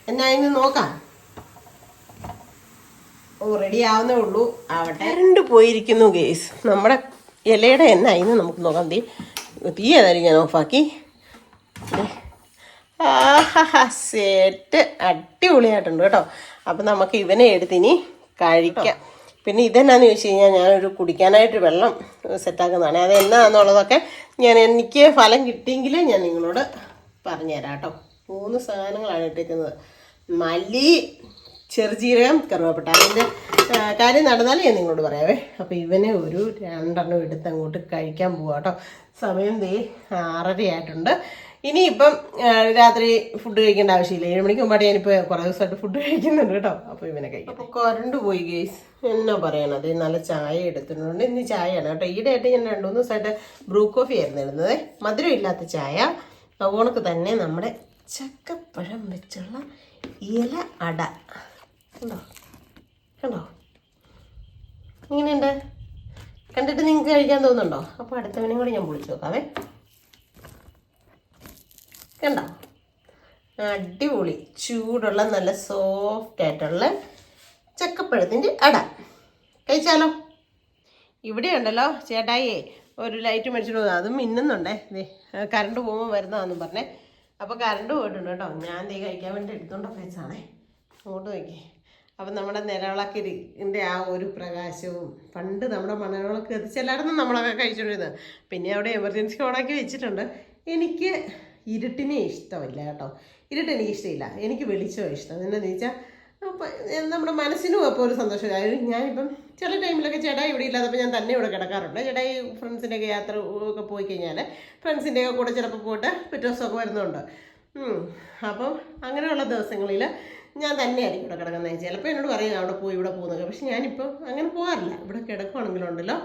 എന്നാ ഇന്ന് നോക്കാം. ഓ റെഡി ആവുന്നേ ഉള്ളൂ. ആവട്ടെ. കരണ്ട് പോയിരിക്കുന്നു ഗേസ് നമ്മുടെ ഇലയുടെ എണ്ണ ഇന്ന് നമുക്ക് നോക്കാം. തീ തീ ഏതായാലും ഞാൻ ഓഫാക്കി സെറ്റ് അടിപൊളിയായിട്ടുണ്ട് കേട്ടോ അപ്പം നമുക്ക് ഇവനെ എടുത്തിനി കഴിക്കാം പിന്നെ ഇതെന്നാന്ന് ചോദിച്ചു കഴിഞ്ഞാൽ ഞാനൊരു കുടിക്കാനായിട്ട് വെള്ളം സെറ്റാക്കുന്നതാണ് അത് എന്നാന്നുള്ളതൊക്കെ ഞാൻ എനിക്ക് ഫലം കിട്ടിയെങ്കിൽ ഞാൻ നിങ്ങളോട് പറഞ്ഞുതരാം കേട്ടോ മൂന്ന് സാധനങ്ങളാണ് ഇട്ടിരിക്കുന്നത് മല്ലി ചെറുജീരകം കറുവപ്പെട്ട അതിന്റെ കാര്യം നടന്നാലും ഞാൻ നിങ്ങളോട് പറയാവേ അപ്പോൾ ഇവനെ ഒരു രണ്ടെണ്ണം എടുത്ത് അങ്ങോട്ട് കഴിക്കാൻ പോവാം കേട്ടോ സമയം ദേ ആറര ആയിട്ടുണ്ട് ഇനിയിപ്പം രാത്രി ഫുഡ് കഴിക്കേണ്ട ആവശ്യമില്ല. ഏഴ് മണിക്ക് മുമ്പായിട്ട് ഞാനിപ്പോൾ കുറേ ദിവസമായിട്ട് ഫുഡ് കഴിക്കുന്നുണ്ട് കേട്ടോ. അപ്പോൾ ഇവനെ കഴിക്കും. അപ്പോൾ പോയി ഗേസ് എന്നാ പറയണത് നല്ല ചായ എടുത്തിട്ടുണ്ട്. ഇന്ന് ചായയാണ് കേട്ടോ. ഈയിടെയായിട്ട് ഞാൻ രണ്ട് മൂന്ന് ദിവസമായിട്ട് ബ്രൂ കോഫി ആയിരുന്നു ഇടുന്നത്. മധുരം ഇല്ലാത്ത ചായ. ഓണക്ക് തന്നെ നമ്മുടെ ചക്കപ്പഴം വെച്ചുള്ള ഇല അട. കണ്ടോ? കണ്ടോ? ഇങ്ങനെയുണ്ട്. കണ്ടിട്ട് നിങ്ങൾക്ക് കഴിക്കാൻ തോന്നുന്നുണ്ടോ? അപ്പോൾ അടുത്തവനും കൂടി ഞാൻ വിളിച്ചു നോക്കാവേ. കണ്ടോ? അടിപൊളി ചൂടുള്ള നല്ല സോഫ്റ്റ് ആയിട്ടുള്ള ചക്കപ്പഴത്തിന്റെ അട. കഴിച്ചാലോ? ഇവിടെ ഉണ്ടല്ലോ ചേട്ടായിയെ ഒരു ലൈറ്റ് മേടിച്ചിട്ട് പോകുന്നത് അതും മിന്നുന്നുണ്ടേ. കറണ്ട് പോകുമ്പോൾ വരുന്നതാണെന്ന് പറഞ്ഞേ. അപ്പോൾ കറണ്ട് പോയിട്ടുണ്ട് കേട്ടോ. ഞാൻ ദേ കഴിക്കാൻ വേണ്ടി എടുത്തോണ്ടൊക്കെ വെച്ചാണേ അങ്ങോട്ട് നോക്കി. അപ്പം നമ്മുടെ നിലവിളക്കിന്റെ ആ ഒരു പ്രകാശവും പണ്ട് നമ്മുടെ മണവിളക്ക് എത്തിച്ചെല്ലായിരുന്നു നമ്മളൊക്കെ കഴിച്ചുകൊണ്ടിരുന്നത് പിന്നെ അവിടെ എമർജൻസി ഓണാക്കി വെച്ചിട്ടുണ്ട്. എനിക്ക് ഇരുട്ടിനെ ഇഷ്ടമില്ല കേട്ടോ. ഇരുട്ട് എനിക്ക് ഇഷ്ടമില്ല. എനിക്ക് വെളിച്ചമാണ് ഇഷ്ടം. എന്താണെന്ന് ചോദിച്ചാൽ അപ്പം നമ്മുടെ മനസ്സിനും അപ്പോൾ ഒരു സന്തോഷം അതായത് ഞാനിപ്പം ചില ടൈമിലൊക്കെ ചേട്ടായി ഇവിടെ ഇല്ലാത്തപ്പോൾ ഞാൻ തന്നെ ഇവിടെ കിടക്കാറുണ്ട്. ചേട്ടായി ഫ്രണ്ട്സിന്റെയൊക്കെ യാത്ര ഒക്കെ പോയി കഴിഞ്ഞാൽ ഫ്രണ്ട്സിന്റെയൊക്കെ കൂടെ ചിലപ്പോൾ പോയിട്ട് പിറ്റേ ദിവസമൊക്കെ വരുന്നുണ്ട്. അപ്പം അങ്ങനെയുള്ള ദിവസങ്ങളിൽ ഞാൻ തന്നെയായിരിക്കും ഇവിടെ കിടക്കുന്നത്. ചിലപ്പോൾ എന്നോട് പറയും അവിടെ പോയി ഇവിടെ പോകുന്നത് പക്ഷെ ഞാനിപ്പോൾ അങ്ങനെ പോകാറില്ല. ഇവിടെ കിടക്കുകയാണെങ്കിലുണ്ടല്ലോ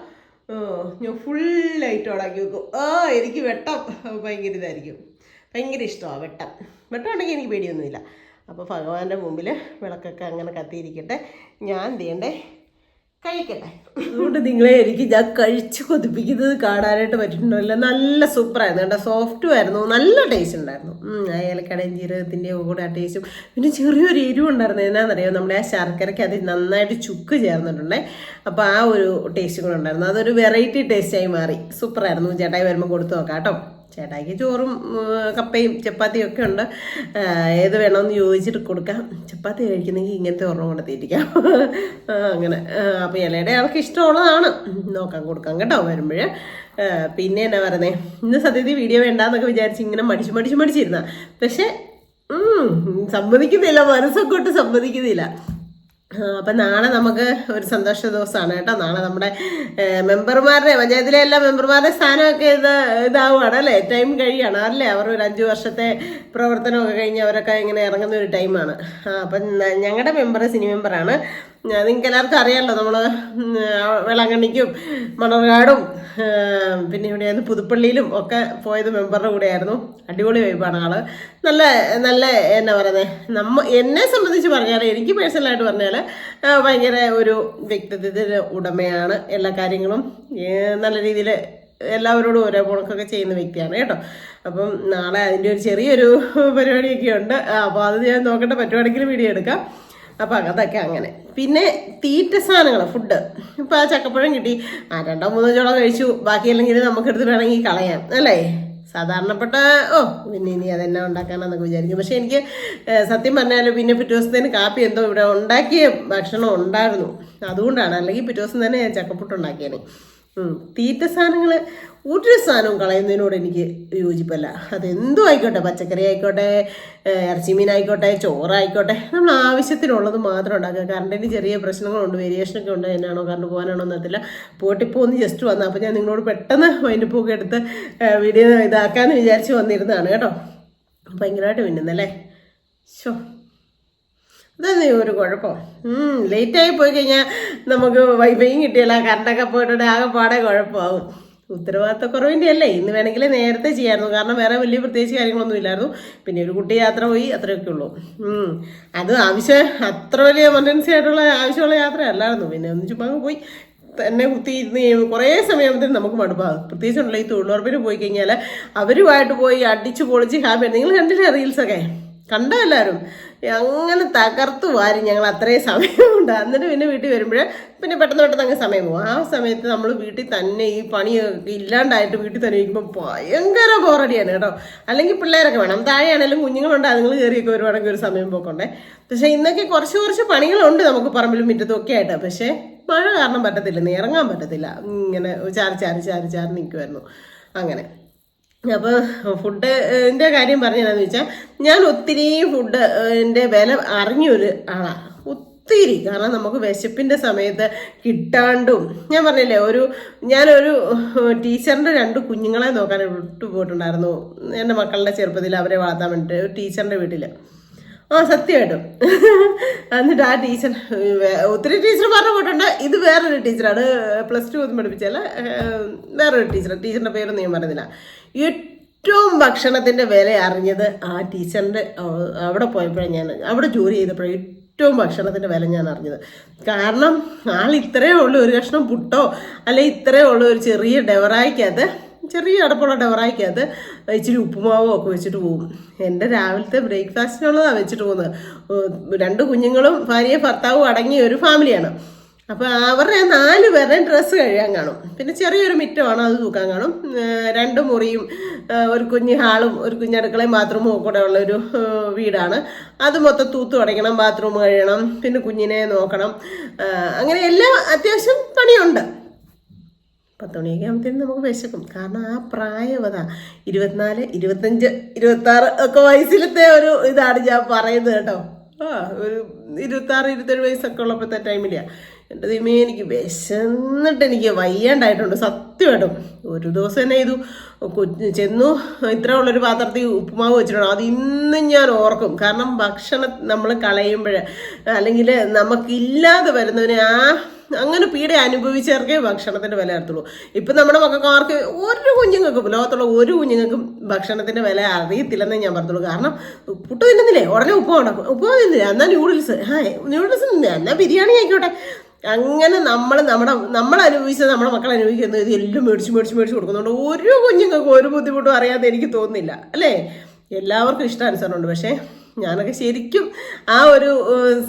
ഞാൻ ഫുൾ ലൈറ്റ് ഓടാക്കി വെക്കും. ആ എനിക്ക് വെട്ടം. ഭയങ്കര ഇതായിരിക്കും. ഭയങ്കര ഇഷ്ടമാണ് വെട്ടം വെട്ടമുണ്ടെങ്കിൽ എനിക്ക് പേടിയൊന്നുമില്ല. അപ്പോൾ ഭഗവാന്റെ മുമ്പിൽ വിളക്കൊക്കെ അങ്ങനെ കത്തിയിരിക്കട്ടെ. ഞാൻ ചെയ്യണ്ടേ കഴിക്കട്ടെ. അതുകൊണ്ട് നിങ്ങളെ എനിക്ക് ഞാൻ കഴിച്ച് കൊതിപ്പിക്കുന്നത് കാണാനായിട്ട് പറ്റിയിട്ടുണ്ടല്ലോ നല്ല സൂപ്പറായിരുന്നു കേട്ടോ. സോഫ്റ്റും ആയിരുന്നു. നല്ല ടേസ്റ്റ് ഉണ്ടായിരുന്നു. ഏലക്കടയും ജീരകത്തിന്റെയും കൂടെ ആ ടേസ്റ്റും പിന്നെ ചെറിയൊരു എരിവ് ഉണ്ടായിരുന്നു എന്നാണെന്നറിയോ നമ്മുടെ ആ ശർക്കരയ്ക്ക് അത് നന്നായിട്ട് ചുക്ക് ചേർന്നിട്ടുണ്ടേ. അപ്പോൾ ആ ഒരു ടേസ്റ്റ് കൂടെ ഉണ്ടായിരുന്നു. അതൊരു വെറൈറ്റി ടേസ്റ്റായി മാറി. സൂപ്പറായിരുന്നു. ചേട്ടായി വരുമ്പോൾ കൊടുത്തു നോക്കാം കേട്ടോ. ചേട്ടായിക്ക് ചോറും കപ്പയും ചപ്പാത്തിയും ഒക്കെ ഉണ്ട്. ഏത് വേണമെന്ന് ചോദിച്ചിട്ട് കൊടുക്കാം. ചപ്പാത്തി കഴിക്കുന്നെങ്കിൽ ഇങ്ങനത്തെ ഒരെണ്ണം കൂടെ തീറ്റിക്കാം. അങ്ങനെ. അപ്പോൾ ഇലയുടെ ആൾക്ക് ഇഷ്ടമുള്ളതാണ്. നോക്കാം കൊടുക്കാം കേട്ടോ വരുമ്പോൾ പിന്നെ എന്നാ പറയുന്നത് ഇന്ന് സത്യത്തിൽ വീഡിയോ വേണ്ടാന്നൊക്കെ വിചാരിച്ച് ഇങ്ങനെ മടിച്ച് മടിച്ച് മടിച്ചിരുന്ന. പക്ഷേ സമ്മതിക്കുന്നില്ല. മനസ്സൊക്കെ ഒട്ട് സമ്മതിക്കുന്നില്ല. അപ്പം നാളെ നമുക്ക് ഒരു സന്തോഷ ദിവസമാണ് കേട്ടോ. നാളെ നമ്മുടെ മെമ്പർമാരുടെ പഞ്ചായത്തിലെ എല്ലാ മെമ്പർമാരുടെ സ്ഥാനമൊക്കെ ഇത് ഇതാവുകയാണ് അല്ലേ? ടൈം കഴിയാണ് അല്ലേ? അവർ ഒരു അഞ്ച് വർഷത്തെ പ്രവർത്തനമൊക്കെ കഴിഞ്ഞ് അവരൊക്കെ ഇങ്ങനെ ഇറങ്ങുന്ന ഒരു ടൈമാണ് അപ്പം ഞങ്ങളുടെ മെമ്പർ സിനി മെമ്പറാണ് നിങ്ങൾക്ക് എല്ലാവർക്കും അറിയാമല്ലോ നമ്മൾ വേളാങ്കണ്ണിക്കും മണർകാടും പിന്നെ ഇവിടെയായിരുന്നു പുതുപ്പള്ളിയിലും ഒക്കെ പോയത് മെമ്പറുടെ കൂടെയായിരുന്നു. അടിപൊളി വൈബാണ് ആൾ. നല്ല നല്ല എന്നാ പറയുന്നത് നമ്മ എന്നെ സംബന്ധിച്ച് പറഞ്ഞാൽ എനിക്ക് പേഴ്സണലായിട്ട് പറഞ്ഞാൽ ഭയങ്കര ഒരു വ്യക്തിത്വത്തിന് ഉടമയാണ് എല്ലാ കാര്യങ്ങളും. നല്ല രീതിയിൽ എല്ലാവരോടും ഒരേ പോണക്കൊക്കെ ചെയ്യുന്ന വ്യക്തിയാണ് കേട്ടോ. അപ്പം നാളെ അതിന്റെ ഒരു ചെറിയൊരു പരിപാടിയൊക്കെ ഉണ്ട്. അപ്പോൾ അത് ഞാൻ നോക്കട്ടെ പറ്റുവാണെങ്കിൽ വീഡിയോ എടുക്കാം. അപ്പം അതൊക്കെ അങ്ങനെ. പിന്നെ തീറ്റ സാധനങ്ങൾ ഫുഡ് ഇപ്പം ആ ചക്കപ്പഴം കിട്ടി. ആ രണ്ടോ മൂന്നോ ചോളം കഴിച്ചു. ബാക്കി അല്ലെങ്കിൽ നമുക്ക് എടുത്തിട്ട് വേണമെങ്കിൽ കളയാം അല്ലേ? സാധാരണപ്പെട്ട ഓ പിന്നെ ഇനി അതെന്നെ ഉണ്ടാക്കാനെന്നൊക്കെ വിചാരിക്കും. പക്ഷെ എനിക്ക് സത്യം പറഞ്ഞാൽ പിന്നെ പിറ്റേ ദിവസത്തേന് കാപ്പി എന്തോ ഇവിടെ ഉണ്ടാക്കിയ ഭക്ഷണം ഉണ്ടായിരുന്നു. അതുകൊണ്ടാണ്. അല്ലെങ്കിൽ പിറ്റേ ദിവസം തന്നെ ഞാൻ ചക്കപ്പുട്ട് ഉണ്ടാക്കിയേനെ. ഉം. തീറ്റ സാധനങ്ങൾ ഒരു സാധനവും കളയുന്നതിനോട് എനിക്ക് യോജിപ്പല്ല. അതെന്തും ആയിക്കോട്ടെ പച്ചക്കറി ആയിക്കോട്ടെ ഇറച്ചി മീൻ ആയിക്കോട്ടെ ചോറായിക്കോട്ടെ നമ്മൾ ആവശ്യത്തിനുള്ളത് മാത്രം ഉണ്ടാക്കുക. കറണ്ടിന് ചെറിയ പ്രശ്നങ്ങളുണ്ട് വേരിയേഷനൊക്കെ ഉണ്ട് എന്നാണോ കറണ്ട് പോകാനാണോ എന്നറിയത്തില്ല. പോട്ടിപ്പോൾ ഒന്ന് ജസ്റ്റ് വന്നു അപ്പോൾ ഞാൻ നിങ്ങളോട് പെട്ടെന്ന് അതിന്റെ പൂക്കെ എടുത്ത് വീഡിയോ ഇതാക്കാമെന്ന് വിചാരിച്ച് വന്നിരുന്നതാണ് കേട്ടോ. ഭയങ്കരമായിട്ട് മിന്നുന്നല്ലേ ഷോ അതാണ് ഒരു കുഴപ്പം. ലേറ്റായി പോയി കഴിഞ്ഞാൽ നമുക്ക് വൈഫൈയും കിട്ടിയല്ല കറണ്ടൊക്കെ പോയിട്ടുണ്ട് ആകെ പാടെ കുഴപ്പമാവും. ഉത്തരവാദിത്തക്കുറവിന്റെ അല്ലേ? ഇന്ന് വേണമെങ്കിൽ നേരത്തെ ചെയ്യാമായിരുന്നു കാരണം വേറെ വലിയ പ്രത്യേകിച്ച് കാര്യങ്ങളൊന്നും ഇല്ലായിരുന്നു. പിന്നെ ഒരു കുട്ടി യാത്ര പോയി അത്രയൊക്കെ ഉള്ളൂ. അത് ആവശ്യം അത്ര വലിയ എമർജൻസി ആയിട്ടുള്ള ആവശ്യമുള്ള യാത്ര അല്ലായിരുന്നു. പിന്നെ ഒന്ന് ചുമ്മാ പോയി തന്നെ കുത്തി ഇരുന്ന് കുറേ സമയത്തിന് നമുക്ക് മടുപ്പാകും പ്രത്യേകിച്ചുണ്ടല്ലോ ഈ തൊഴിലുറപ്പിന് പോയി കഴിഞ്ഞാൽ അവരുമായിട്ട് പോയി അടിച്ച് പൊളിച്ച് ഹാപ്പി നിങ്ങൾ കണ്ടില്ലേ റീൽസൊക്കെ കണ്ടോ എല്ലാവരും? അങ്ങനെ തകർത്ത് വാരി ഞങ്ങൾ അത്രയും സമയമുണ്ട്. എന്നിട്ട് പിന്നെ വീട്ടിൽ വരുമ്പോൾ പിന്നെ പെട്ടെന്ന് പെട്ടെന്ന് അങ്ങ് സമയം പോകും. ആ സമയത്ത് നമ്മൾ വീട്ടിൽ തന്നെ ഈ പണി ഇല്ലാണ്ടായിട്ട് വീട്ടിൽ തന്നെ ഇരിക്കുമ്പോൾ ഭയങ്കര ബോറടിയാണ് കേട്ടോ. അല്ലെങ്കിൽ പിള്ളേരൊക്കെ വേണം. താഴെയാണെങ്കിലും കുഞ്ഞുങ്ങളുണ്ട് അതുങ്ങൾ കയറിയൊക്കെ വരുവാണെങ്കിൽ ഒരു സമയം പോക്കണ്ടേ. പക്ഷേ ഇന്നൊക്കെ കുറച്ച് കുറച്ച് പണികളുണ്ട് നമുക്ക് പറമ്പിലും മുറ്റത്തും ഒക്കെ ആയിട്ട്. പക്ഷേ മഴ കാരണം പറ്റത്തില്ല ഇറങ്ങാൻ പറ്റത്തില്ല. ഇങ്ങനെ ചാരി ചാരി ചാരി ചാരി നിൽക്കുമായിരുന്നു അങ്ങനെ. അപ്പോൾ ഫുഡിന്റെ കാര്യം പറഞ്ഞതെന്ന് വെച്ചാൽ ഞാൻ ഒത്തിരി ഫുഡ് എന്റെ വില അറിഞ്ഞൊരു ആളാണ് ഒത്തിരി. കാരണം നമുക്ക് വിശപ്പിന്റെ സമയത്ത് കിട്ടാണ്ടും ഞാൻ പറഞ്ഞില്ലേ ഒരു ഞാനൊരു ടീച്ചറിന്റെ രണ്ട് കുഞ്ഞുങ്ങളെ നോക്കാൻ വിട്ടു പോയിട്ടുണ്ടായിരുന്നു. എന്റെ മക്കളുടെ ചെറുപ്പത്തിൽ അവരെ വളർത്താൻ വേണ്ടിയിട്ട് ഒരു ടീച്ചറിന്റെ വീട്ടിൽ ആ സത്യമായിട്ടും. എന്നിട്ട് ആ ടീച്ചർ ഒത്തിരി ടീച്ചർ പറഞ്ഞു പോയിട്ടുണ്ട്. ഇത് വേറൊരു ടീച്ചറാണ്. പ്ലസ് ടു ഒന്നും പഠിപ്പിച്ചല്ല വേറൊരു ടീച്ചർ ടീച്ചറിന്റെ പേരൊന്നും ഞാൻ പറയുന്നില്ല ഏറ്റവും ഭക്ഷണത്തിന്റെ വില അറിഞ്ഞത് ആ ടീച്ചറിന്റെ അവിടെ പോയപ്പോഴാണ് ഞാൻ അവിടെ ജോലി ചെയ്തപ്പോഴാണ് ഏറ്റവും ഭക്ഷണത്തിന്റെ വില ഞാൻ അറിഞ്ഞത്. കാരണം ആൾ ഇത്രയേ ഉള്ളൂ ഒരു കഷ്ണം പുട്ടോ അല്ലെ ഇത്രയേ ഉള്ളൂ ഒരു ചെറിയ ഡെവറായിക്കകത്ത് ചെറിയ അടപ്പുള്ള ഡെവറായിക്കകത്ത് ഇച്ചിരി ഉപ്പുമാവോ ഒക്കെ വെച്ചിട്ട് പോകും. എന്റെ രാവിലത്തെ ബ്രേക്ക്ഫാസ്റ്റിനുള്ളതാണ് വെച്ചിട്ട് പോകുന്നത്. രണ്ട് കുഞ്ഞുങ്ങളും ഭാര്യയും ഭർത്താവും അടങ്ങിയ ഒരു ഫാമിലിയാണ്. അപ്പോൾ അവരുടെ നാല് പേരുടെ ഡ്രസ്സ് കഴിയാൻ കാണും. പിന്നെ ചെറിയൊരു മിറ്റമാണ് അത് തൂക്കാൻ കാണും. രണ്ട് മുറിയും ഒരു കുഞ്ഞ് ഹാളും ഒരു കുഞ്ഞടുക്കളയും ബാത്റൂമും കൂടെ ഉള്ളൊരു വീടാണ്. അത് മൊത്തം തൂത്ത് തുടങ്ങണം ബാത്റൂം കഴിയണം പിന്നെ കുഞ്ഞിനെ നോക്കണം. അങ്ങനെ എല്ലാം അത്യാവശ്യം പണിയുണ്ട്. പത്ത് മണിയൊക്കെ നമുക്ക് വിശക്കും. കാരണം ആ പ്രായം അതാ. ഇരുപത്തിനാല് ഇരുപത്തഞ്ച് ഇരുപത്താറ് ഒക്കെ വയസ്സിലത്തെ ഒരു ഇതാണ് ഞാൻ പറയുന്നത് കേട്ടോ. ആ ഒരു ഇരുപത്താറ് ഇരുപത്തേഴ് വയസ്സൊക്കെ ഉള്ളപ്പോഴത്തെ ടൈമിലാണ് എന്റെ ദൈവമേ എനിക്ക് വിശന്നിട്ട് എനിക്ക് വയ്യാണ്ടായിട്ടുണ്ട്. സത്യമായിട്ടും. ഒരു ദിവസം തന്നെ ചെയ്തു. ചെന്നു. ഇത്ര ഉള്ളൊരു പാത്രത്തിൽ ഉപ്പുമാവ് വെച്ചിട്ടുണ്ട്. അത് ഇന്നും ഞാൻ ഓർക്കും. കാരണം ഭക്ഷണം നമ്മൾ കളയുമ്പോൾ അല്ലെങ്കിൽ നമുക്കില്ലാതെ വരുന്നതിന് ആ അങ്ങനെ പീഡ അനുഭവിച്ചവർക്കേ ഭക്ഷണത്തിന്റെ വില അറിയത്തുള്ളൂ. ഇപ്പം നമ്മുടെ മക്കൾക്കാർക്ക് ഒരു കുഞ്ഞുങ്ങൾക്കും ലോകത്തുള്ള ഒരു കുഞ്ഞുങ്ങൾക്കും ഭക്ഷണത്തിന്റെ വില അറിയത്തില്ലെന്നേ ഞാൻ പറഞ്ഞുള്ളൂ. കാരണം പുട്ട് തിന്നുന്നില്ലേ? ഉടനെ ഉപ്പ് ഉണ്ടാക്കും. ഉപ്പ് തിന്നില്ല? എന്നാ ന്യൂഡിൽസ് ആ ന്യൂഡിൽസ് തിന്നില്ല എന്നാ ബിരിയാണി ആയിക്കോട്ടെ. അങ്ങനെ നമ്മൾ നമ്മുടെ നമ്മൾ അനുഭവിച്ചത് നമ്മുടെ മക്കൾ അനുഭവിക്കുന്നത് എല്ലാം മേടിച്ച് മേടിച്ച് മേടിച്ച് കൊടുക്കുന്നുണ്ട് ഒരു കുഞ്ഞുങ്ങൾക്കും ഒരു ബുദ്ധിമുട്ടും അറിയാതെ എനിക്ക് തോന്നുന്നില്ല അല്ലേ? എല്ലാവർക്കും ഇഷ്ടാനുസരണമുണ്ട്. പക്ഷേ ഞാനൊക്കെ ശരിക്കും ആ ഒരു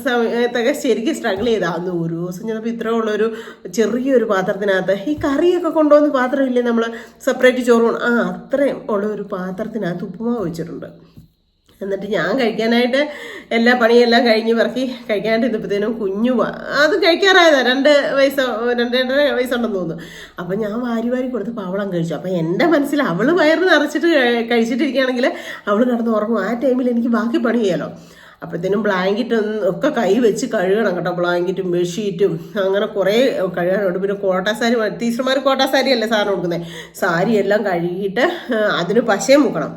സമയത്തൊക്കെ ശരിക്കും സ്ട്രഗിൾ ചെയ്ത. അന്ന് ഒരു ദിവസം ചെന്നപ്പോൾ ഇത്ര ഉള്ളൊരു ചെറിയൊരു പാത്രത്തിനകത്ത് ഈ കറിയൊക്കെ കൊണ്ടുവന്ന് പാത്രമില്ലേ നമ്മൾ സെപ്പറേറ്റ് ചോറ് ആ അത്രയും ഉള്ള ഒരു പാത്രത്തിനകത്ത് ഉപ്പുമാവ് വെച്ചിട്ടുണ്ട്. എന്നിട്ട് ഞാൻ കഴിക്കാനായിട്ട് എല്ലാ പണിയെല്ലാം കഴിഞ്ഞ് പറക്കി കഴിക്കാനായിട്ട് ഇന്നപ്പോഴത്തേനും കുഞ്ഞു അത് കഴിക്കാറായതാ. രണ്ട് വയസ്സ് രണ്ട് രണ്ടര വയസ്സുണ്ടെന്ന് തോന്നുന്നു. അപ്പം ഞാൻ വാരി വാരി കൊടുത്ത് അവളം കഴിച്ചു. അപ്പം എന്റെ മനസ്സിൽ അവൾ വയറ് നിറച്ചിട്ട് കഴി- കഴിച്ചിട്ടിരിക്കുകയാണെങ്കിൽ അവൾ നടന്ന് ഉറങ്ങും. ആ ടൈമിൽ എനിക്ക് ബാക്കി പണി ചെയ്യാലോ. അപ്പോഴത്തേനും ബ്ലാങ്കറ്റ് ഒക്കെ കൈ വെച്ച് കഴുകണം കേട്ടോ. ബ്ലാങ്കറ്റും ബെഡ്ഷീറ്റും അങ്ങനെ കുറേ കഴുകാനുണ്ട്. പിന്നെ കോട്ടാസാരി ടീച്ചർമാർ കോട്ടാസാരി അല്ലേ സാറിന് കൊടുക്കുന്നത് സാരി എല്ലാം കഴുകിയിട്ട് അതിന് പശയും മുക്കണം.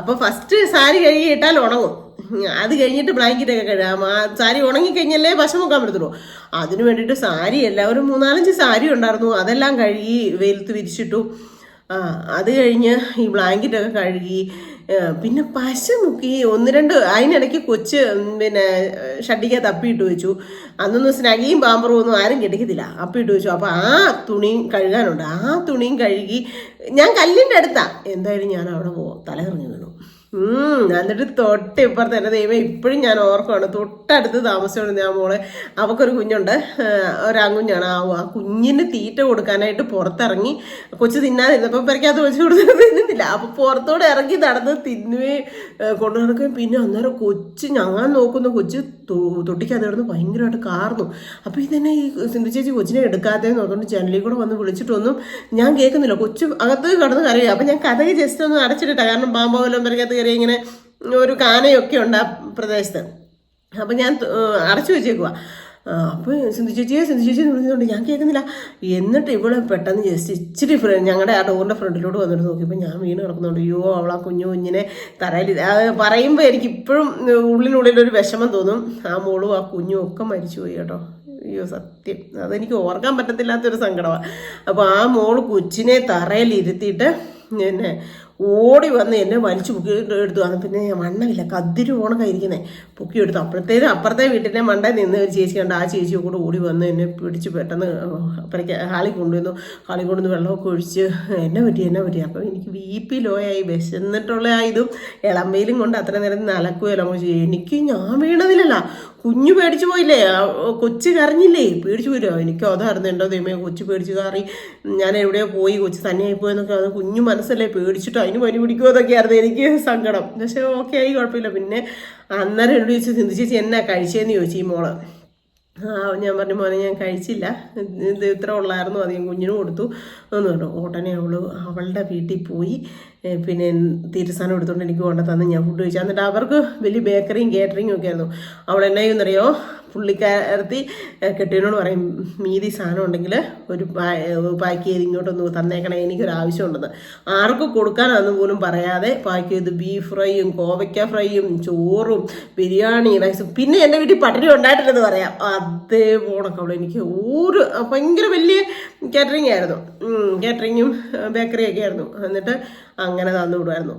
അപ്പോൾ ഫസ്റ്റ് സാരി കഴുകിയിട്ടാൽ ഉണങ്ങും. അത് കഴിഞ്ഞിട്ട് ബ്ലാങ്കറ്റ് ഒക്കെ കഴുകാം. ആ സാരി ഉണങ്ങിക്കഴിഞ്ഞല്ലേ പശം മുക്കാൻ പറ്റത്തുള്ളൂ. അതിന് വേണ്ടിയിട്ട് സാരി എല്ലാവരും മൂന്നാലഞ്ച് സാരി ഉണ്ടായിരുന്നു. അതെല്ലാം കഴുകി വെയിലത്ത് വിരിച്ചിട്ടു. അത് കഴിഞ്ഞ് ഈ ബ്ലാങ്കറ്റൊക്കെ കഴുകി പിന്നെ പശ മുക്കി ഒന്ന് രണ്ട് അതിനിടയ്ക്ക് കൊച്ച് പിന്നെ ഷഡിക്ക തപ്പിയിട്ട് വെച്ചു. അന്നൊന്നും സ്നഗിയും പാമ്പറും ഒന്നും ആരും കിടക്കത്തില്ല അപ്പിയിട്ട് വെച്ചു. അപ്പോൾ ആ തുണിയും കഴുകാനുണ്ട്. ആ തുണിയും കഴുകി ഞാൻ കല്ലിന്റെ അടുത്താണ് എന്തായാലും ഞാൻ അവിടെ പോവാം തലകറിഞ്ഞു വീണു. എന്നിട്ട് തൊട്ട് ഇപ്പുറത്ത് എന്റെ ദൈവം ഇപ്പോഴും ഞാൻ ഓർക്കുവാണ്. തൊട്ടടുത്ത് താമസിച്ചുകൊണ്ട് ഞാൻ മോളെ അവക്കൊരു കുഞ്ഞുണ്ട്. ഒരാങ്കുഞ്ഞാണ്. ആ ആ കുഞ്ഞിന് തീറ്റ കൊടുക്കാനായിട്ട് പുറത്തിറങ്ങി കൊച്ചു തിന്നാതിരുന്നപ്പോൾ പെരക്കകത്ത് വെച്ച് കൊടുത്തിട്ട് തിന്നുന്നില്ല അപ്പോൾ പുറത്തോടെ ഇറങ്ങി നടന്ന് തിന്നുകയും കൊണ്ടു നടക്കുകയും പിന്നെ അന്നേരം കൊച്ച് ഞാൻ നോക്കുന്ന കൊച്ച് തൊട്ടിക്കാൻ കിടന്ന് ഭയങ്കരമായിട്ട് കാർന്നു. അപ്പോൾ ഇതന്നെ ഈ സിന്ധു ചേച്ചി കൊച്ചിനെ എടുക്കാത്തതെന്ന് നോക്കുകൊണ്ട് ജനലിൽ കൂടെ വന്ന് വിളിച്ചിട്ടൊന്നും ഞാൻ കേൾക്കുന്നില്ല. കൊച്ചു അകത്ത് കിടന്ന് കരയുക അപ്പം ഞാൻ കഥക് ജസ്റ്റ് ഒന്ന് അടച്ചിട്ടിട്ടാണ് കാരണം പാമ്പാവലം പെരക്കകത്ത് കയറി ഇങ്ങനെ ഒരു കാനയൊക്കെ ഉണ്ട് ആ പ്രദേശത്ത്. അപ്പം ഞാൻ അടച്ചു വെച്ചേക്കുക അപ്പോൾ സിന്ധു ചേച്ചിയെ സിന്ധു ചേച്ചി വിളിക്കുന്നുണ്ട്. ഞാൻ കേൾക്കുന്നില്ല. എന്നിട്ട് ഇവിടെ പെട്ടെന്ന് ജസ്റ്റ് ഇച്ചിരി ഫ്രണ്ട് ഞങ്ങളുടെ ആ ഡോറിന്റെ ഫ്രണ്ടിലോട്ട് വന്നിട്ട് നോക്കിയപ്പോൾ ഞാൻ വീണ് കിടക്കുന്നുണ്ട്. അയ്യോ അവൾ ആ കുഞ്ഞു കുഞ്ഞിനെ തറയിൽ പറയുമ്പോൾ എനിക്ക് ഇപ്പോഴും ഉള്ളിനുള്ളിൽ ഒരു വിഷമം തോന്നും. ആ മോളും ആ കുഞ്ഞും ഒക്കെ മരിച്ചുപോയി കേട്ടോ. അയ്യോ സത്യം. അതെനിക്ക് ഓർക്കാൻ പറ്റത്തില്ലാത്തൊരു സങ്കടമാണ് അപ്പോൾ ആ മോൾ കൊച്ചിനെ തറയിൽ ഇരുത്തിയിട്ട് എന്നെ ഓടി വന്ന് എന്നെ വലിച്ചു പൊക്കി എടുത്തു അന്ന് പിന്നെ ഞാൻ മണ്ണമില്ല കതിര് ഓണക്കായിരിക്കുന്നേ പൊക്കി എടുത്തു അപ്പോഴത്തേനും അപ്പുറത്തെ വീട്ടിലെ മണ്ടേ നിന്ന് ഒരു ചേച്ചി കണ്ട് ആ ചേച്ചിയെ കൂടെ ഓടി വന്ന് എന്നെ പിടിച്ച് പെട്ടെന്ന് അപ്പുറേക്ക് ഹാളിൽ കൊണ്ടുവന്നു. ഹാളിൽ കൊണ്ടുവന്ന് വെള്ളമൊക്കെ ഒഴിച്ച് എന്നെ പറ്റി എന്നെ പറ്റി. അപ്പം എനിക്ക് ബി പി ലോ ആയി വിശന്നിട്ടുള്ള ഇതും ഇളമ്പയിലും കൊണ്ട് അത്ര നേരം നലക്കുകയല്ല എനിക്ക് ഞാൻ വീണതിലല്ല കുഞ്ഞു പേടിച്ചു പോയില്ലേ? കൊച്ചു കരഞ്ഞില്ലേ? പേടിച്ചു പോയില്ലോ എനിക്കോ എന്റെ ദൈവമേ കൊച്ചു പേടിച്ചു കയറി ഞാൻ എവിടെയോ പോയി കൊച്ചു തന്നെയായി പോയെന്നൊക്കെ അത് കുഞ്ഞു മനസ്സല്ലേ? പേടിച്ചിട്ട് അതിന് പനി പിടിക്കുമോ എന്നൊക്കെയായിരുന്നു എനിക്ക് സങ്കടം. പക്ഷേ ഓക്കെ ആയി കുഴപ്പമില്ല. പിന്നെ അന്നേരം എന്നോട് ചോദിച്ചു ചിന്തിച്ചേച്ചി എന്നാ കഴിച്ചേന്ന് ചോദിച്ചു ഈ മോൾ. ഞാൻ പറഞ്ഞു മോനെ ഞാൻ കഴിച്ചില്ല. ഇത് ഇത്ര ഉള്ളായിരുന്നു അധികം കുഞ്ഞിനും കൊടുത്തു. എന്ന് പറഞ്ഞു. ഉടനെ അവൾ അവളുടെ വീട്ടിൽ പോയി. പിന്നെ തീരുസാനം എടുത്തുകൊണ്ട് എനിക്ക് കൊണ്ടു തന്ന് ഞാൻ ഫുഡ് കഴിച്ചു. എന്നിട്ട് അവർക്ക് വലിയ ബേക്കറിയും കേറ്ററിങ്ങും ഒക്കെ ആയിരുന്നു. അവൾ എന്നാ ചെയ്യുന്നറിയോ? പുള്ളിക്കാരത്തി കെട്ടിയോട് പറയും മീതി സാധനം ഉണ്ടെങ്കിൽ ഒരു പാക്ക് ചെയ്ത് ഇങ്ങോട്ടൊന്ന് തന്നേക്കണേ എനിക്കൊരു ആവശ്യമുണ്ടെന്ന്. ആർക്ക് കൊടുക്കാനാന്ന് പോലും പറയാതെ പാക്ക് ചെയ്ത് ബീഫ് ഫ്രൈയും കോവയ്ക്ക ഫ്രൈയും ചോറും ബിരിയാണി റൈസും പിന്നെ എന്റെ വീട്ടിൽ പട്ടിണി ഉണ്ടായിട്ടില്ലെന്ന് പറയാം. അതേ പോണൊക്കെ അവിടെ എനിക്ക് ഒരു ഭയങ്കര വലിയ കാറ്ററിംഗ് ആയിരുന്നു. കാറ്ററിങ്ങും ബേക്കറിയൊക്കെ ആയിരുന്നു. എന്നിട്ട് അങ്ങനെ തന്നു വിടുമായിരുന്നു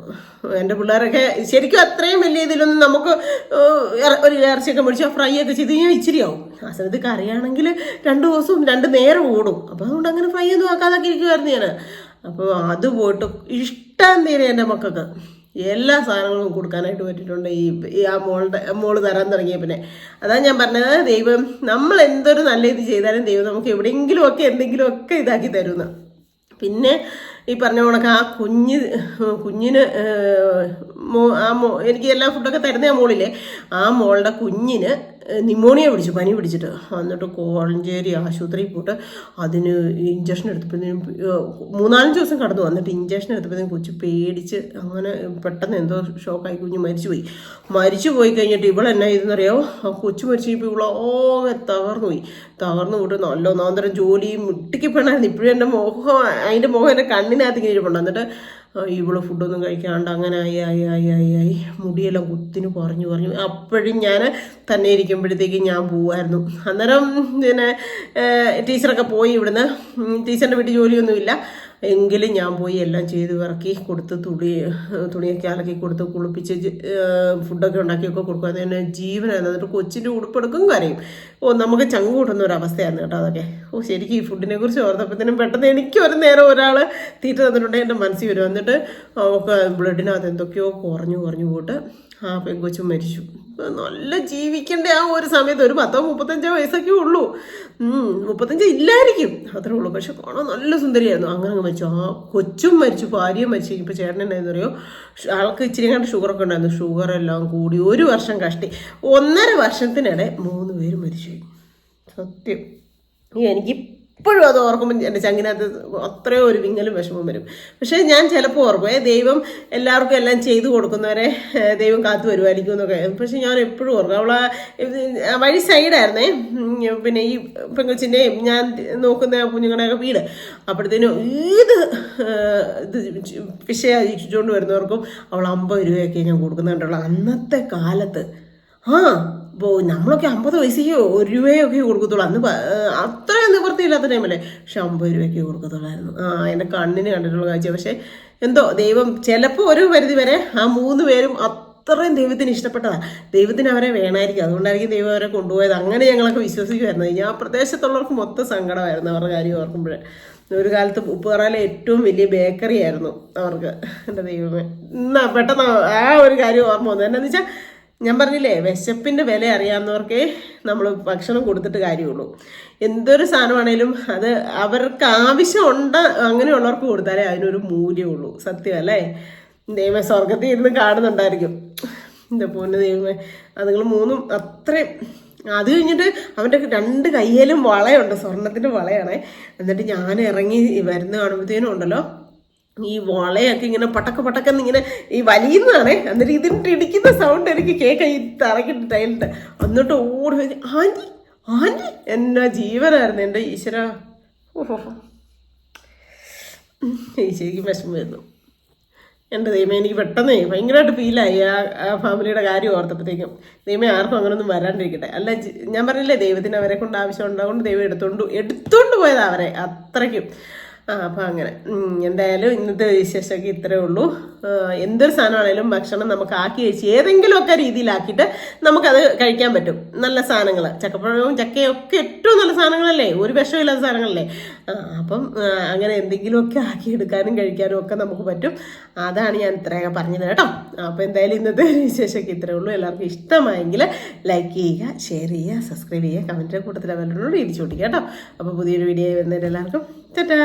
എന്റെ പിള്ളേരൊക്കെ ശരിക്കും അത്രയും വലിയ ഇതിലൊന്നും നമുക്ക് ഒരു ഇറച്ചിയൊക്കെ മേടിച്ച് ഫ്രൈ ഒക്കെ ചെയ്ത് കഴിഞ്ഞാൽ ഇച്ചിരിയാവും. ആ സമയത്ത് കറിയാണെങ്കിൽ രണ്ട് ദിവസവും രണ്ട് നേരം ഓടും. അപ്പോൾ അതുകൊണ്ട് അങ്ങനെ ഫ്രൈ ഒന്നും ആക്കാതൊക്കെ ഇരിക്കുമായിരുന്നു ഞാൻ അപ്പോൾ അത് പോയിട്ട് ഇഷ്ടം തീരെ എന്റെ മക്കൾക്ക്. എല്ലാ സാധനങ്ങളും കൊടുക്കാനായിട്ട് പറ്റിയിട്ടുണ്ട് ഈ ഈ ആ മോളുടെ മോൾ തരാൻ തുടങ്ങിയ പിന്നെ. അതാണ് ഞാൻ പറഞ്ഞത്. ദൈവം നമ്മൾ എന്തൊരു നല്ല ഇത് ചെയ്താലും ദൈവം നമുക്ക് എവിടെയെങ്കിലുമൊക്കെ എന്തെങ്കിലുമൊക്കെ ഇതാക്കി തരുന്ന. പിന്നെ ഈ പറഞ്ഞ കണക്ക് ആ കുഞ്ഞ് കുഞ്ഞിന് മോ ആ മോ എനിക്ക് എല്ലാ ഫുഡൊക്കെ തരുന്ന ആ മോളില്ലേ? ആ മോളുടെ കുഞ്ഞിന് നിമോണിയ പിടിച്ചു പനി പിടിച്ചിട്ട്. എന്നിട്ട് കോഴഞ്ചേരി ആശുപത്രിയിൽ പോയിട്ട് അതിന് ഇഞ്ചക്ഷൻ എടുത്തപ്പോഴത്തേനും മൂന്നാലഞ്ച് ദിവസം കടന്നു. വന്നിട്ട് ഇഞ്ചക്ഷൻ എടുത്തപ്പോഴത്തേനും കൊച്ചു പേടിച്ച് അങ്ങനെ പെട്ടെന്ന് എന്തോ ഷോക്കായി കുഞ്ഞ് മരിച്ചുപോയി. മരിച്ചു പോയി കഴിഞ്ഞിട്ട് ഇവൾ എന്നാ ഇതെന്നറിയോ ആ കൊച്ചു മരിച്ചു ഇപ്പോൾ ഇവളോകെ തകർന്നു പോയി തകർന്നു പോയിട്ട് നല്ല ഒന്നാന്തരം ജോലിയും മുട്ടിക്ക് പെണ്ണായിരുന്നു ഇപ്പോഴും എന്റെ മുഖം അതിന്റെ മുഖം എന്റെ കണ്ണിനകത്ത് ഇങ്ങനെ എന്നിട്ട് ഇവൾ ഫുഡൊന്നും കഴിക്കാണ്ട് അങ്ങനെ ആയി ആയി ആയി ആയി ആയി. മുടിയെല്ലാം കുത്തിന് കുറഞ്ഞു കുറഞ്ഞു അപ്പോഴും ഞാൻ തന്നെ ഇരിക്കുമ്പോഴത്തേക്ക് ഞാൻ പോവായിരുന്നു. അന്നേരം പിന്നെ ടീച്ചറൊക്കെ പോയി ഇവിടുന്ന്. ടീച്ചറിന്റെ വീട്ടിൽ ജോലിയൊന്നുമില്ല. എങ്കിലും ഞാൻ പോയി എല്ലാം ചെയ്ത് ഇറക്കി കൊടുത്ത് തുണി തുണിയൊക്കെ അലക്കി കൊടുത്ത് കുളിപ്പിച്ച് ഫുഡൊക്കെ ഉണ്ടാക്കിയൊക്കെ കൊടുക്കും. തന്നെ ജീവനായിരുന്നു. എന്നിട്ട് കൊച്ചിന്റെ ഉടുപ്പെടുക്കും കരയും. ഓ നമുക്ക് ചങ്ക് കൂട്ടുന്ന ഒരു കേട്ടോ അതൊക്കെ. ഓ ശരിക്കും ഈ ഫുഡിനെ കുറിച്ച് ഓർത്തപ്പോഴത്തേനും പെട്ടെന്ന് എനിക്ക് ഒരു നേരം ഒരാൾ തീറ്റ തന്നിട്ടുണ്ടെങ്കിൽ എന്റെ മനസ്സിൽ വരും. എന്നിട്ട് ബ്ലഡിനകത്ത് എന്തൊക്കെയോ കുറഞ്ഞു കുറഞ്ഞു പോയിട്ട് ആ പെങ്കൊച്ചും മരിച്ചു. നല്ല ജീവിക്കേണ്ട ആ ഒരു സമയത്ത് ഒരു പത്തോ മുപ്പത്തഞ്ചോ വയസ്സൊക്കെ ഉള്ളൂ. മുപ്പത്തഞ്ച് ഇല്ലായിരിക്കും. അത്രേ ഉള്ളൂ. പക്ഷെ കാണാൻ നല്ല സുന്ദരിയായിരുന്നു. അങ്ങനെ അങ്ങ് മരിച്ചു. ആ കൊച്ചും മരിച്ചു ഭാര്യയും മരിച്ചു. ഇപ്പോൾ ചേട്ടൻ എന്നായിരുന്നു അറിയോ? ആൾക്ക് ഇച്ചിരി കണ്ട് ഷുഗറൊക്കെ ഉണ്ടായിരുന്നു. ഷുഗർ എല്ലാം കൂടി ഒരു വർഷം കഷ്ടി. ഒന്നര വർഷത്തിനിടെ മൂന്ന് പേര് മരിച്ചു സത്യം. എനിക്ക് ഇപ്പോഴും അത് ഓർക്കുമ്പോൾ എന്റെ ചങ്ങിനകത്ത് അത്രയോ ഒരു വിങ്ങലും വിഷമം വരും. പക്ഷേ ഞാൻ ചിലപ്പോൾ ഓർക്കും ഏ ദൈവം എല്ലാവർക്കും എല്ലാം ചെയ്തു കൊടുക്കുന്നവരെ ദൈവം കാത്തു വരുമായിരിക്കും എന്നൊക്കെ. പക്ഷേ ഞാൻ എപ്പോഴും ഓർക്കും അവളെ വഴി സൈഡായിരുന്നേ പിന്നെ ഈ പെങ്കൊച്ചിന്റെയും ഞാൻ നോക്കുന്ന കുഞ്ഞുങ്ങളുടെയൊക്കെ വീട്. അപ്പോഴത്തേനും ഏത് ഇത് ഇത് വിഷയിച്ചുകൊണ്ട് വരുന്നവർക്കും അവൾ അമ്പത് രൂപയൊക്കെ ഞാൻ കൊടുക്കുന്നുണ്ടല്ലോ അന്നത്തെ കാലത്ത് ആ ഇപ്പോൾ നമ്മളൊക്കെ അമ്പത് പൈസയ്ക്ക് ഒരു രൂപയൊക്കെ കൊടുക്കത്തുള്ളൂ. അന്ന് അത്ര നിവൃത്തിയില്ലാത്ത ടൈമല്ലേ പക്ഷെ അമ്പത് രൂപയ്ക്ക് കൊടുക്കത്തുള്ളായിരുന്നു. ആ എന്റെ കണ്ണിന് കണ്ടിട്ടുള്ള കാഴ്ച പക്ഷേ എന്തോ ദൈവം ചിലപ്പോൾ ഒരു പരിധി വരെ ആ മൂന്ന് പേരും അത്രയും ദൈവത്തിന് ഇഷ്ടപ്പെട്ടതാണ് ദൈവത്തിന് അവരെ വേണമായിരിക്കും അതുകൊണ്ടായിരിക്കും ദൈവം അവരെ കൊണ്ടുപോയത്. അങ്ങനെ ഞങ്ങളൊക്കെ വിശ്വസിക്കുമായിരുന്നു ഞാൻ പ്രദേശത്തുള്ളവർക്ക് മൊത്തം സങ്കടമായിരുന്നു അവരുടെ കാര്യം ഓർക്കുമ്പോഴേ. ഒരു കാലത്ത് ഉപ്പുകറയിലെ ഏറ്റവും വലിയ ബേക്കറി ആയിരുന്നു അവർക്ക്. എന്റെ ദൈവമേ. എന്നാ പെട്ടെന്ന് ആ ഒരു കാര്യം ഓർമ്മ വന്നു. എന്നാന്ന് വെച്ചാൽ ഞാൻ പറഞ്ഞില്ലേ വിശപ്പിന്റെ വില അറിയാവുന്നവർക്കേ നമ്മൾ ഭക്ഷണം കൊടുത്തിട്ട് കാര്യമുള്ളൂ. എന്തൊരു സാധനമാണേലും അത് അവർക്ക് ആവശ്യമുണ്ട് അങ്ങനെയുള്ളവർക്ക് കൊടുത്താലേ അതിനൊരു മൂല്യമുള്ളൂ. സത്യം അല്ലേ ദൈവം സ്വർഗത്തിൽ ഇരുന്ന് കാണുന്നുണ്ടായിരിക്കും. എന്റെ പൊന്ന് ദൈവമേ അതുങ്ങൾ മൂന്നും അത്രയും അത് കഴിഞ്ഞിട്ട് അവന്റെ രണ്ട് കയ്യിലും വളയുണ്ട്. സ്വർണത്തിന്റെ വളയാണേ. എന്നിട്ട് ഞാൻ ഇറങ്ങി വരുന്ന കാണുമ്പോഴത്തേനും ഉണ്ടല്ലോ ഈ വളയൊക്കെ ഇങ്ങനെ പട്ടക്ക പട്ടക്കെന്ന് ഇങ്ങനെ ഈ വലിയുന്നതാണേ എന്നിട്ട് ഇതിനിട്ട് ഇടിക്കുന്ന സൗണ്ട് എനിക്ക് കേൾക്കാം ഈ തറക്കിട്ട് ടൈലിട്ട്. എന്നിട്ട് ഓടി ആഞ്ഞി ആഞ്ഞി എന്നാ ജീവനായിരുന്നു എന്റെ ഈശ്വര? ഓഹോ. ഈശ്വരിക്കും വിഷമം വരുന്നു. എന്റെ ദൈവം എനിക്ക് പെട്ടെന്ന് ഭയങ്കരമായിട്ട് ഫീലായി ആ ആ ഫാമിലിയുടെ കാര്യം ഓർത്തപ്പോഴത്തേക്കും. ദൈവം ആർക്കും അങ്ങനൊന്നും വരാണ്ടിരിക്കട്ടെ. അല്ല ഞാൻ പറഞ്ഞില്ലേ ദൈവത്തിന് അവരെ കൊണ്ട് ആവശ്യം ഉണ്ടാകൊണ്ട് ദൈവം എടുത്തോണ്ട് എടുത്തോണ്ട് പോയതാ അവരെ അത്രയ്ക്കും. ആ അപ്പം അങ്ങനെ. എന്തായാലും ഇന്നത്തെ വിശേഷമൊക്കെ ഇത്രേ ഉള്ളൂ. എന്തൊരു സാധനമാണേലും ഭക്ഷണം നമുക്ക് ആക്കി കഴിച്ച് ഏതെങ്കിലുമൊക്കെ രീതിയിലാക്കിയിട്ട് നമുക്കത് കഴിക്കാൻ പറ്റും. നല്ല സാധനങ്ങൾ ചക്കപ്പഴവും ചക്കയും ഒക്കെ ഏറ്റവും നല്ല സാധനങ്ങളല്ലേ? ഒരു വിഷമില്ലാത്ത സാധനങ്ങളല്ലേ? അപ്പം അങ്ങനെ എന്തെങ്കിലുമൊക്കെ ആക്കി എടുക്കാനും കഴിക്കാനും ഒക്കെ നമുക്ക് പറ്റും. അതാണ് ഞാൻ ഇത്രയൊക്കെ പറഞ്ഞത് കേട്ടോ. അപ്പോൾ എന്തായാലും ഇന്നത്തെ വിശേഷമൊക്കെ ഇത്രേ ഉള്ളൂ. എല്ലാവർക്കും ഇഷ്ടമായെങ്കിൽ ലൈക്ക് ചെയ്യുക ഷെയർ ചെയ്യുക സബ്സ്ക്രൈബ് ചെയ്യുക കമന്റ് കൂട്ടത്തിൽ അവരോട് ഇരിച്ചു കൊടുക്കുക കേട്ടോ. അപ്പോൾ പുതിയൊരു വീഡിയോ വരുന്നതിന് എല്ലാവർക്കും ചേട്ടാ